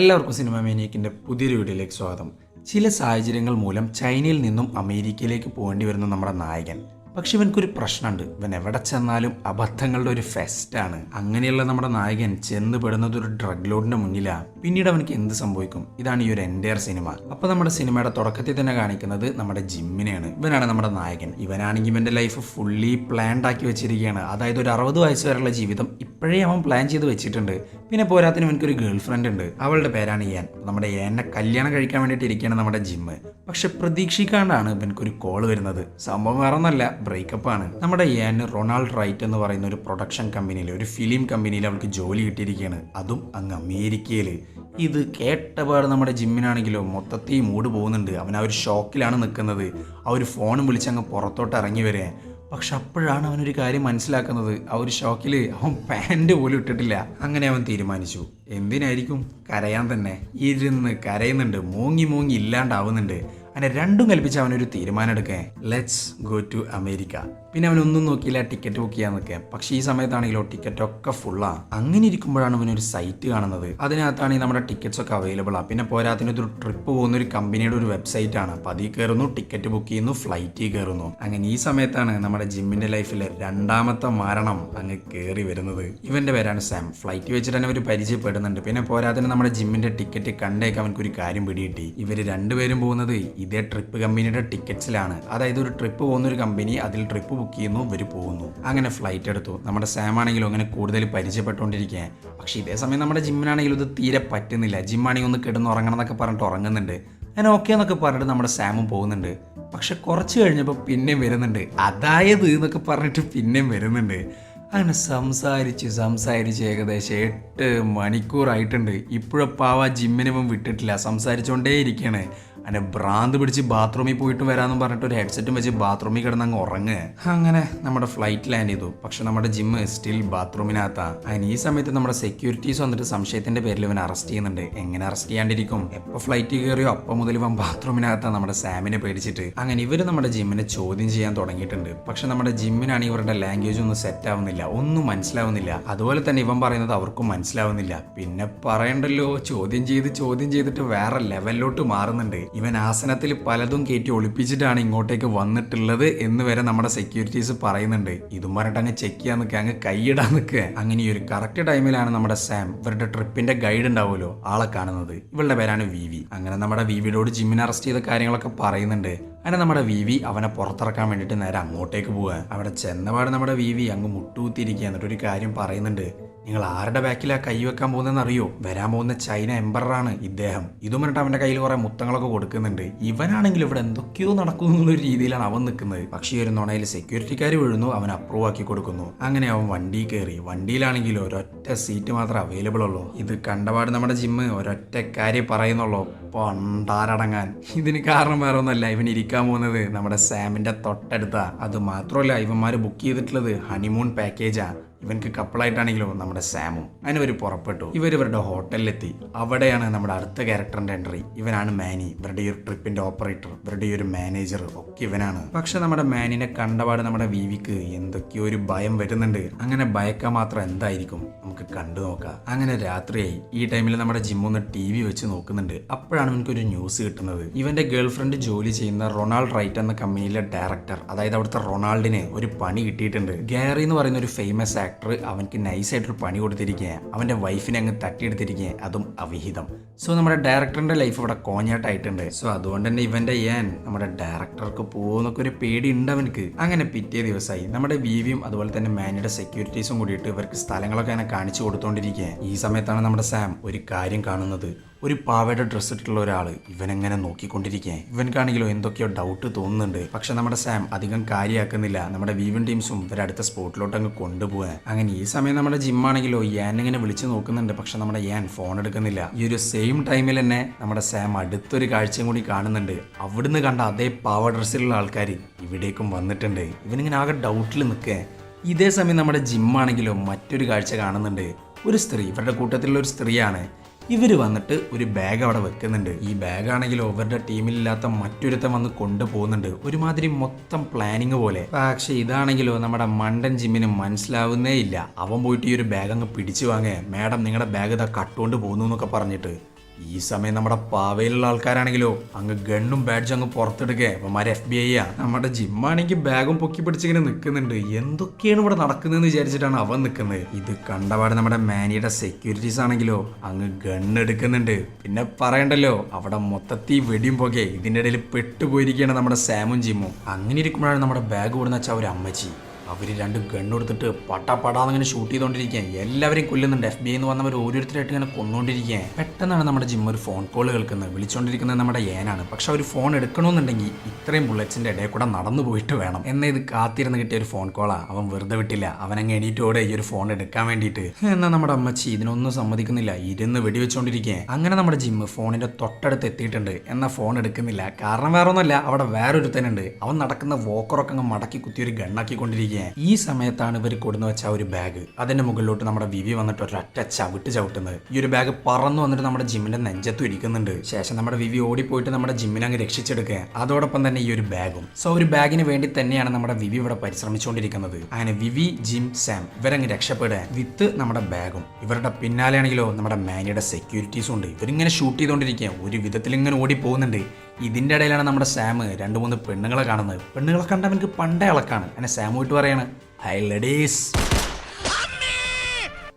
എല്ലാവർക്കും സിനിമ മേനിയക്കിന്റെ പുതിയൊരു വീഡിയോയിലേക്ക് സ്വാഗതം. ചില സാഹചര്യങ്ങൾ മൂലം ചൈനയിൽ നിന്നും അമേരിക്കയിലേക്ക് പോകേണ്ടി വരുന്ന നമ്മുടെ നായകൻ. പക്ഷെ ഇവനക്കൊരു പ്രശ്നമുണ്ട്. ഇവൻ എവിടെ ചെന്നാലും അബദ്ധങ്ങളുടെ ഒരു ഫെസ്റ്റാണ് അങ്ങനെയുള്ള നമ്മുടെ നായകൻ ചെന്ന് പെടുന്നത് ഒരു ഡ്രഗ് ലോഡിന്റെ മുന്നിലാണ് പിന്നീട് അവനക്ക് എന്ത് സംഭവിക്കും? ഇതാണ് ഈ ഒരു എന്റയർ സിനിമ അപ്പൊ നമ്മുടെ സിനിമയുടെ തുടക്കത്തിൽ തന്നെ കാണിക്കുന്നത് നമ്മുടെ ജിമ്മിനെയാണ്. ഇവനാണ് നമ്മുടെ നായകൻ. ഇവനാണെങ്കിൽ ഇവന്റെ ലൈഫ് ഫുള്ളി പ്ലാൻഡ് ആക്കി വെച്ചിരിക്കുകയാണ്. അതായത് ഒരു അറുപത് വയസ്സ് വരെയുള്ള ജീവിതം ഇപ്പോഴേ അവൻ പ്ലാൻ ചെയ്ത് വെച്ചിട്ടുണ്ട്. പിന്നെ പോരാത്തിന് ഇവനക്കൊരു ഗേൾ ഫ്രണ്ട് ഉണ്ട്. അവളുടെ പേരാണ് ഏൻ. നമ്മുടെ ഏനെ കല്യാണം കഴിക്കാൻ വേണ്ടിയിട്ട് ഇരിക്കുകയാണ് നമ്മുടെ ജിമ്മ് പക്ഷെ പ്രതീക്ഷിക്കാണ്ടാണ് ഇവനക്കൊരു കോൾ വരുന്നത്. സംഭവം വേറെ ഒന്നല്ല ബ്രേക്കപ്പ് ആണ്. നമ്മുടെ ഏന് റൊണാൾഡ് റൈറ്റ് എന്ന് പറയുന്ന ഒരു പ്രൊഡക്ഷൻ കമ്പനിയിൽ ഒരു ഫിലിം കമ്പനിയിൽ അവൾക്ക് ജോലി കിട്ടിയിരിക്കുകയാണ്. അതും അങ്ങ് അമേരിക്കയിൽ ഇത് കേട്ടപാട് നമ്മുടെ ജിമ്മിനാണെങ്കിലോ മൊത്തത്തിൽ മൂട് പോകുന്നുണ്ട്. അവൻ ആ ഒരു ഷോക്കിലാണ് നിൽക്കുന്നത്. ആ ഒരു ഫോണും വിളിച്ചങ്ങ് പുറത്തോട്ട് ഇറങ്ങി വരെ. പക്ഷെ അപ്പോഴാണ് അവനൊരു കാര്യം മനസ്സിലാക്കുന്നത്. ആ ഒരു ഷോക്കിൽ അവൻ പാന്റ് പോലും ഇട്ടിട്ടില്ല. അങ്ങനെ അവൻ തീരുമാനിച്ചു. എന്തിനായിരിക്കും? കരയാൻ തന്നെ. ഇരുന്ന് കരയുന്നുണ്ട്. മൂങ്ങി മൂങ്ങി ഇല്ലാണ്ടാവുന്നുണ്ട്. അങ്ങനെ രണ്ടും കൽപ്പിച്ച് അവനൊരു തീരുമാനം എടുക്കേ ലെറ്റ്സ് ഗോ ടു അമേരിക്ക പിന്നെ അവൻ ഒന്നും നോക്കിയില്ല ടിക്കറ്റ് ബുക്ക് ചെയ്യാൻ നിൽക്കാൻ പക്ഷേ ഈ സമയത്താണെങ്കിലോ ടിക്കറ്റ് ഒക്കെ ഫുള്ളാണ് അങ്ങനെ ഇരിക്കുമ്പോഴാണ് അവനൊരു സൈറ്റ് കാണുന്നത്. അതിനകത്താണെങ്കിൽ നമ്മുടെ ടിക്കറ്റ്സ് ഒക്കെ അവൈലബിൾ ആണ് പിന്നെ പോരാത്തിന് ഒരു ട്രിപ്പ് പോകുന്ന ഒരു കമ്പനിയുടെ ഒരു വെബ്സൈറ്റ് ആണ്. അപ്പോൾ അതിൽ കയറുന്നു ടിക്കറ്റ് ബുക്ക് ചെയ്യുന്നു ഫ്ലൈറ്റിൽ കയറുന്നു. അങ്ങനെ ഈ സമയത്താണ് നമ്മുടെ ജിമ്മിന്റെ ലൈഫിലെ രണ്ടാമത്തെ മരണം അങ്ങ് കയറി വരുന്നത്. ഇവന്റെ പേരാണ് സാം. ഫ്ലൈറ്റ് വെച്ചിട്ട് തന്നെ അവർ പരിചയപ്പെടുന്നുണ്ട്. പിന്നെ പോരാത്തിന് നമ്മുടെ ജിമ്മിന്റെ ടിക്കറ്റ് കണ്ടേക്ക് അവനക്ക് കാര്യം പിടികിട്ടി. ഇവർ രണ്ടുപേരും പോകുന്നത് ഇതേ ട്രിപ്പ് കമ്പനിയുടെ ടിക്കറ്റ്സിലാണ് അതായത് ഒരു ട്രിപ്പ് പോകുന്ന ഒരു കമ്പനി അതിൽ ട്രിപ്പ് ബുക്ക് ചെയ്യുന്നു ഇവർ പോകുന്നു. അങ്ങനെ ഫ്ലൈറ്റ് എടുത്തു. നമ്മുടെ സാം ആണെങ്കിലും അങ്ങനെ കൂടുതൽ പരിചയപ്പെട്ടുകൊണ്ടിരിക്കുക പക്ഷേ ഇതേ സമയം നമ്മുടെ ജിമ്മിനാണെങ്കിലും ഇത് തീരെ പറ്റുന്നില്ല. ജിമ്മാണെങ്കിൽ ഒന്ന് കിടന്ന് ഉറങ്ങണം എന്നൊക്കെ പറഞ്ഞിട്ട് ഉറങ്ങുന്നുണ്ട്. ഞാൻ ഓക്കെ എന്നൊക്കെ പറഞ്ഞിട്ട് നമ്മുടെ സാമും പോകുന്നുണ്ട്. പക്ഷെ കുറച്ച് കഴിഞ്ഞപ്പോൾ പിന്നെയും വരുന്നുണ്ട്. അതായത് എന്നൊക്കെ പറഞ്ഞിട്ട് പിന്നെയും വരുന്നുണ്ട്. അങ്ങനെ സംസാരിച്ച് സംസാരിച്ച് ഏകദേശം എട്ട് മണിക്കൂറായിട്ടുണ്ട്. ഇപ്പോഴപ്പാവ ജിമ്മിനും വിട്ടിട്ടില്ല. സംസാരിച്ചുകൊണ്ടേ ഇരിക്കുകയാണ് അങ്ങനെ ഭ്രാന്ത് പിടിച്ച് ബാത്റൂമിൽ പോയിട്ട് വരാമെന്ന് പറഞ്ഞിട്ട് ഒരു ഹെഡ്സെറ്റും വെച്ച് ബാത്റൂമിൽ കിടന്ന് അങ്ങ് ഉറങ്ങുക അങ്ങനെ നമ്മുടെ ഫ്ലൈറ്റ് ലാൻഡ് ചെയ്തു. പക്ഷെ നമ്മുടെ ജിമ്മ് സ്റ്റിൽ ബാത്റൂമിനകത്താണ് അതിന് ഈ സമയത്ത് നമ്മുടെ സെക്യൂരിറ്റീസ് വന്നിട്ട് സംശയത്തിന്റെ പേരിൽ ഇവൻ അറസ്റ്റ് ചെയ്യുന്നുണ്ട്. എങ്ങനെ അറസ്റ്റ് ചെയ്യാണ്ടിരിക്കും? എപ്പോൾ ഫ്ലൈറ്റ് കയറിയോ അപ്പം മുതൽ ഇവൻ ബാത്റൂമിനകത്താണ് നമ്മുടെ സാമിനെ പേടിച്ചിട്ട്. അങ്ങനെ ഇവർ നമ്മുടെ ജിമ്മിനെ ചോദ്യം ചെയ്യാൻ തുടങ്ങിയിട്ടുണ്ട്. പക്ഷെ നമ്മുടെ ജിമ്മിനാണ് ഇവരുടെ ലാംഗ്വേജ് ഒന്നും സെറ്റ് ആവുന്നില്ല. ഒന്നും മനസ്സിലാവുന്നില്ല. അതുപോലെ തന്നെ ഇവൻ പറയുന്നത് അവർക്കും മനസ്സിലാവുന്നില്ല. പിന്നെ പറയണ്ടല്ലോ ചോദ്യം ചെയ്ത് ചോദ്യം ചെയ്തിട്ട് വേറെ ലെവലിലോട്ട് മാറുന്നുണ്ട്. ഇവൻ ആസനത്തിൽ പലതും കയറ്റി ഒളിപ്പിച്ചിട്ടാണ് ഇങ്ങോട്ടേക്ക് വന്നിട്ടുള്ളത് എന്ന് വരെ നമ്മുടെ സെക്യൂരിറ്റീസ് പറയുന്നുണ്ട്. ഇതും പറഞ്ഞിട്ട് അങ്ങ് ചെക്ക് ചെയ്യാൻ നിൽക്കുക അങ്ങ് കൈയിടാൻ നിൽക്കുക. അങ്ങനെ ഒരു കറക്റ്റ് ടൈമിലാണ് നമ്മുടെ സാം ഇവരുടെ ട്രിപ്പിന്റെ ഗൈഡ് ഉണ്ടാവുമല്ലോ ആളെ കാണുന്നത്. ഇവളുടെ പേരാണ് വി വി അങ്ങനെ നമ്മുടെ വി വിയോട് ജിമ്മിനെ അറസ്റ്റ് ചെയ്ത കാര്യങ്ങളൊക്കെ പറയുന്നുണ്ട്. അങ്ങനെ നമ്മുടെ വി വി അവനെ പുറത്തിറക്കാൻ വേണ്ടിയിട്ട് നേരെ അങ്ങോട്ടേക്ക് പോവുക. അവിടെ ചെന്നപാട് നമ്മുടെ വി വി അങ്ങ് മുട്ടുകുത്തിയിരിക്കുക എന്നിട്ടൊരു കാര്യം പറയുന്നുണ്ട്. നിങ്ങൾ ആരുടെ ബാക്കിലാ കൈ വെക്കാൻ പോകുന്നതെന്ന് അറിയോ? വരാൻ പോകുന്ന ചൈന എംബറാണ് ഇദ്ദേഹം. ഇതും പറഞ്ഞിട്ട് അവന്റെ കയ്യിൽ കുറേ മുത്തങ്ങളൊക്കെ കൊടുക്കുന്നുണ്ട്. ഇവനാണെങ്കിലും ഇവിടെ എന്തൊക്കെയോ നടക്കുന്നു എന്നുള്ള രീതിയിലാണ് അവൻ നിൽക്കുന്നത്. പക്ഷേ ഒരു നുണയിൽ സെക്യൂരിറ്റിക്കാർ വീഴുന്നു അവൻ അപ്രൂവ് ആക്കി കൊടുക്കുന്നു. അങ്ങനെ അവൻ വണ്ടി കയറി. വണ്ടിയിലാണെങ്കിൽ ഒരൊറ്റ സീറ്റ് മാത്രമേ അവൈലബിൾ ഉള്ളൂ. ഇത് കണ്ടപാട് നമ്മുടെ ജിമ്മ് ഒരൊറ്റ കാര്യം പറയുന്നുള്ളൂ. പണ്ടാരടങ്ങാൻ. ഇതിന് കാരണം വേറെ ഒന്നല്ല ഇവൻ ഇരിക്കാൻ പോകുന്നത് നമ്മുടെ സാമിന്റെ തൊട്ടടുത്താ. അത് മാത്രമല്ല ഇവന്മാർ ബുക്ക് ചെയ്തിട്ടുള്ളത് ഹണിമൂൺ പാക്കേജാ ഇവൻക്ക് കപ്പിളായിട്ടാണെങ്കിലോ നമ്മുടെ സാമും അതിനവർ പുറപ്പെട്ടു. ഇവർ ഇവരുടെ ഹോട്ടലിലെത്തി. അവിടെയാണ് നമ്മുടെ അടുത്ത ക്യാരക്ടറിന്റെ എൻട്രി ഇവനാണ് മാനി ഇവരുടെ ഒരു ട്രിപ്പിന്റെ ഓപ്പറേറ്റർ ഇവരുടെ ഒരു മാനേജർ ഒക്കെ ഇവനാണ്. പക്ഷെ നമ്മുടെ മാനിനെ കണ്ടപാട് നമ്മുടെ വിവിക്ക് എന്തൊക്കെയോ ഒരു ഭയം വരുന്നുണ്ട്. അങ്ങനെ ഭയക്കാൻ മാത്രം എന്തായിരിക്കും? നമുക്ക് കണ്ടു നോക്കാം. അങ്ങനെ രാത്രിയായി. ഈ ടൈമിൽ നമ്മുടെ ജിമ്മൊന്ന് ടി വി വെച്ച് നോക്കുന്നുണ്ട്. അപ്പോഴാണ് എനിക്കൊരു ന്യൂസ് കിട്ടുന്നത്. ഇവന്റെ ഗേൾഫ്രണ്ട് ജോലി ചെയ്യുന്ന റൊണാൾഡ് റൈറ്റ് എന്ന കമ്പനിയിലെ ഡയറക്ടർ അതായത് അവിടുത്തെ റൊണാൾഡിന് ഒരു പണി കിട്ടിയിട്ടുണ്ട്. ഗാരി എന്ന് പറയുന്ന ഒരു ഫേമസ് ആക്ടർ അവൻക്ക് നൈസായിട്ടൊരു പണി കൊടുത്തിരിക്കുകയാണ് അവന്റെ വൈഫിനെ അങ്ങ് തട്ടിയെടുത്തിരിക്കുക അതും അവിഹിതം. സോ നമ്മുടെ ഡയറക്ടറിന്റെ ലൈഫ് ഇവിടെ കോഞ്ഞാട്ടായിട്ടുണ്ട്. സോ അതുകൊണ്ട് തന്നെ ഇവന്റെ ഞാൻ നമ്മുടെ ഡയറക്ടർക്ക് പോകുന്നൊക്കെ ഒരു പേടി ഉണ്ട് അവനക്ക് അങ്ങനെ പിറ്റേ ദിവസമായി നമ്മുടെ വിവിയും അതുപോലെ തന്നെ മാനിയുടെ സെക്യൂരിറ്റീസും കൂടിയിട്ട് ഇവർക്ക് സ്ഥലങ്ങളൊക്കെ അങ്ങനെ കാണിച്ചു കൊടുത്തോണ്ടിരിക്കുക ഈ സമയത്താണ് നമ്മുടെ സാം ഒരു കാര്യം കാണുന്നത്. ഒരു പാവയുടെ ഡ്രസ്സ് ഇട്ടിട്ടുള്ള ഒരാൾ ഇവനെങ്ങനെ നോക്കിക്കൊണ്ടിരിക്കുക ഇവൻക്കാണെങ്കിലോ എന്തൊക്കെയോ ഡൗട്ട് തോന്നുന്നുണ്ട്. പക്ഷെ നമ്മുടെ സാം അധികം കാര്യമാക്കുന്നില്ല നമ്മുടെ വീവൻ ടീംസും ഇവരെ അടുത്ത സ്പോട്ടിലോട്ട് അങ്ങ് കൊണ്ടുപോകാൻ അങ്ങനെ ഈ സമയം നമ്മുടെ ജിമ്മാണെങ്കിലോ യാൻ ഇങ്ങനെ വിളിച്ചു നോക്കുന്നുണ്ട്. പക്ഷെ നമ്മുടെ യാൻ ഫോൺ എടുക്കുന്നില്ല. ഈ ഒരു സെയിം ടൈമിൽ തന്നെ നമ്മുടെ സാം അടുത്തൊരു കാഴ്ചയും കൂടി കാണുന്നുണ്ട്. അവിടുന്ന് കണ്ട അതേ പാവ ഡ്രസ്സിലുള്ള ആൾക്കാർ ഇവിടേക്കും വന്നിട്ടുണ്ട്. ഇവനിങ്ങനെ ആകെ ഡൗട്ടിൽ നിൽക്കുക ഇതേ സമയം നമ്മുടെ ജിമ്മാണെങ്കിലോ മറ്റൊരു കാഴ്ച കാണുന്നുണ്ട്. ഒരു സ്ത്രീ ഇവരുടെ കൂട്ടത്തിലുള്ള ഒരു സ്ത്രീയാണ്. ഇവർ വന്നിട്ട് ഒരു ബാഗ് അവിടെ വെക്കുന്നുണ്ട്. ഈ ബാഗ് ആണെങ്കിലോ ഇവരുടെ ടീമിലില്ലാത്ത മറ്റൊരുത്തൻ വന്ന് കൊണ്ടുപോകുന്നുണ്ട്. ഒരുമാതിരി മൊത്തം പ്ലാനിങ് പോലെ. പക്ഷെ ഇതാണെങ്കിലോ നമ്മുടെ മണ്ടൻ ജിമ്മിന് മനസ്സിലാവുന്നേ ഇല്ല. അവൻ പോയിട്ട് ഈ ഒരു ബാഗ് അങ്ങ് പിടിച്ചു വാങ്ങേ. മാഡം നിങ്ങളുടെ ബാഗ് ഇതാ കട്ടുകൊണ്ട് പോകുന്നു എന്നൊക്കെ പറഞ്ഞിട്ട്. ഈ സമയം നമ്മുടെ പാവയിലുള്ള ആൾക്കാരാണെങ്കിലോ അങ്ങ് ഗണ്ണും ബാഡ്ജും അങ്ങ് പുറത്തെടുക്കേ. അവന്മാരെ എഫ് ബി ഐ ആ. നമ്മുടെ ജിമ്മാണെങ്കിൽ ബാഗും പൊക്കി പിടിച്ചിങ്ങനെ നിൽക്കുന്നുണ്ട് എന്തൊക്കെയാണ് ഇവിടെ നടക്കുന്നതെന്ന് വിചാരിച്ചിട്ടാണ് അവൻ നിൽക്കുന്നത് ഇത് കണ്ടപാട് നമ്മുടെ മാനിയുടെ സെക്യൂരിറ്റീസ് ആണെങ്കിലോ അങ്ങ് ഗണ്ണ് എടുക്കുന്നുണ്ട്. പിന്നെ പറയണ്ടല്ലോ അവിടെ മൊത്തത്തിൽ വെടിയും പോകെ ഇതിന്റെ ഇടയിൽ പെട്ടുപോയിരിക്കുകയാണ് നമ്മുടെ സാമും ജിമ്മും. അങ്ങനെ ഇരിക്കുമ്പോഴാണ് നമ്മുടെ ബാഗ് ഓടുന്ന വെച്ചാൽ ഒരു അമ്മച്ചി. അവർ രണ്ട് ഗണ്ണെടുത്തിട്ട് പട്ടാ പടാന്നിങ്ങനെ ഷൂട്ട് ചെയ്തുകൊണ്ടിരിക്കുകയാണ് എല്ലാവരെയും കൊല്ലുന്നുണ്ട്. എഫ് ബി എന്ന് വന്നവർ ഓരോരുത്തരായിട്ട് ഇങ്ങനെ കൊന്നുകൊണ്ടിരിക്കുകയാണ് പെട്ടെന്നാണ് നമ്മുടെ ജിമ്മ ഒരു ഫോൺ കോൾ കേൾക്കുന്നത്. വിളിച്ചുകൊണ്ടിരിക്കുന്നത് നമ്മുടെ ഏനാണ്. പക്ഷെ ഒരു ഫോൺ എടുക്കണമെന്നുണ്ടെങ്കിൽ ഇത്രയും ബുള്ളറ്റ്സിന്റെ ഇടയിൽ കൂടെ നടന്നു പോയിട്ട് വേണം. എന്ന ഇത് കാത്തിരുന്ന് കിട്ടിയ ഒരു ഫോൺ കോളാ അവൻ വെറുതെ വിട്ടില്ല. അവൻ അങ്ങ് എണീറ്റോടെ ഈ ഒരു ഫോൺ എടുക്കാൻ വേണ്ടിയിട്ട്. എന്നാൽ നമ്മുടെ അമ്മച്ചി ഇതിനൊന്നും സമ്മതിക്കുന്നില്ല. ഇരുന്ന് വെടിവെച്ചുകൊണ്ടിരിക്കുക അങ്ങനെ നമ്മുടെ ജിമ്മ് ഫോണിന്റെ തൊട്ടടുത്ത് എത്തിയിട്ടുണ്ട്. എന്നാൽ ഫോൺ എടുക്കുന്നില്ല. കാരണം വേറെ ഒന്നുമല്ല അവിടെ വേറൊരുത്തനുണ്ട്. അവൻ നടക്കുന്ന വോക്കറൊക്കെ അങ്ങ് മടക്കി കുത്തി ഒരു ഗണ്ണാക്കിക്കൊണ്ടിരിക്കുകയാണ് ഈ സമയത്താണ് ഇവർ കൊടുന്ന് വെച്ച ഒരു ബാഗ് അതിന്റെ മുകളിലോട്ട് നമ്മുടെ വിവി വന്നിട്ട് ഒരൊറ്റ ചവിട്ട് ചവിട്ടുന്നത്. ഈ ഒരു ബാഗ് പറന്നു വന്നിട്ട് നമ്മുടെ ജിമ്മിന്റെ നെഞ്ചത്തും ഇരിക്കുന്നുണ്ട് ശേഷം നമ്മുടെ വിവി ഓടിപ്പോയിട്ട് നമ്മുടെ ജിമ്മിനെ അങ്ങ് രക്ഷിച്ചെടുക്കുക. അതോടൊപ്പം തന്നെ ഈ ഒരു ബാഗും സോ ഒരു ബാഗിന് വേണ്ടി തന്നെയാണ് നമ്മുടെ വിവി ഇവിടെ പരിശ്രമിച്ചുകൊണ്ടിരിക്കുന്നത്. അങ്ങനെ വിവി ജിം സാം ഇവരങ്ങ് രക്ഷപ്പെടുക. വിത്ത് നമ്മുടെ ബാഗും ഇവരുടെ പിന്നാലെയാണെങ്കിലോ നമ്മുടെ മാനിയുടെ സെക്യൂരിറ്റീസും ഉണ്ട്. ഇവരിങ്ങനെ ഷൂട്ട് ചെയ്തുകൊണ്ടിരിക്കുക. ഒരു വിധത്തിൽ ഇങ്ങനെ ഓടി പോകുന്നുണ്ട് ഇതിന്റെ ഇടയിലാണ് നമ്മുടെ സാം രണ്ട് മൂന്ന് പെണ്ണുങ്ങളെ കാണുന്നത്. പെണ്ണുങ്ങളെ കണ്ടാൽ എനിക്ക് പണ്ടേ ഇളക്കാണ് അങ്ങനെ സാമു പോയിട്ട് പറയാണ് ഹൈ ലേഡീസ്.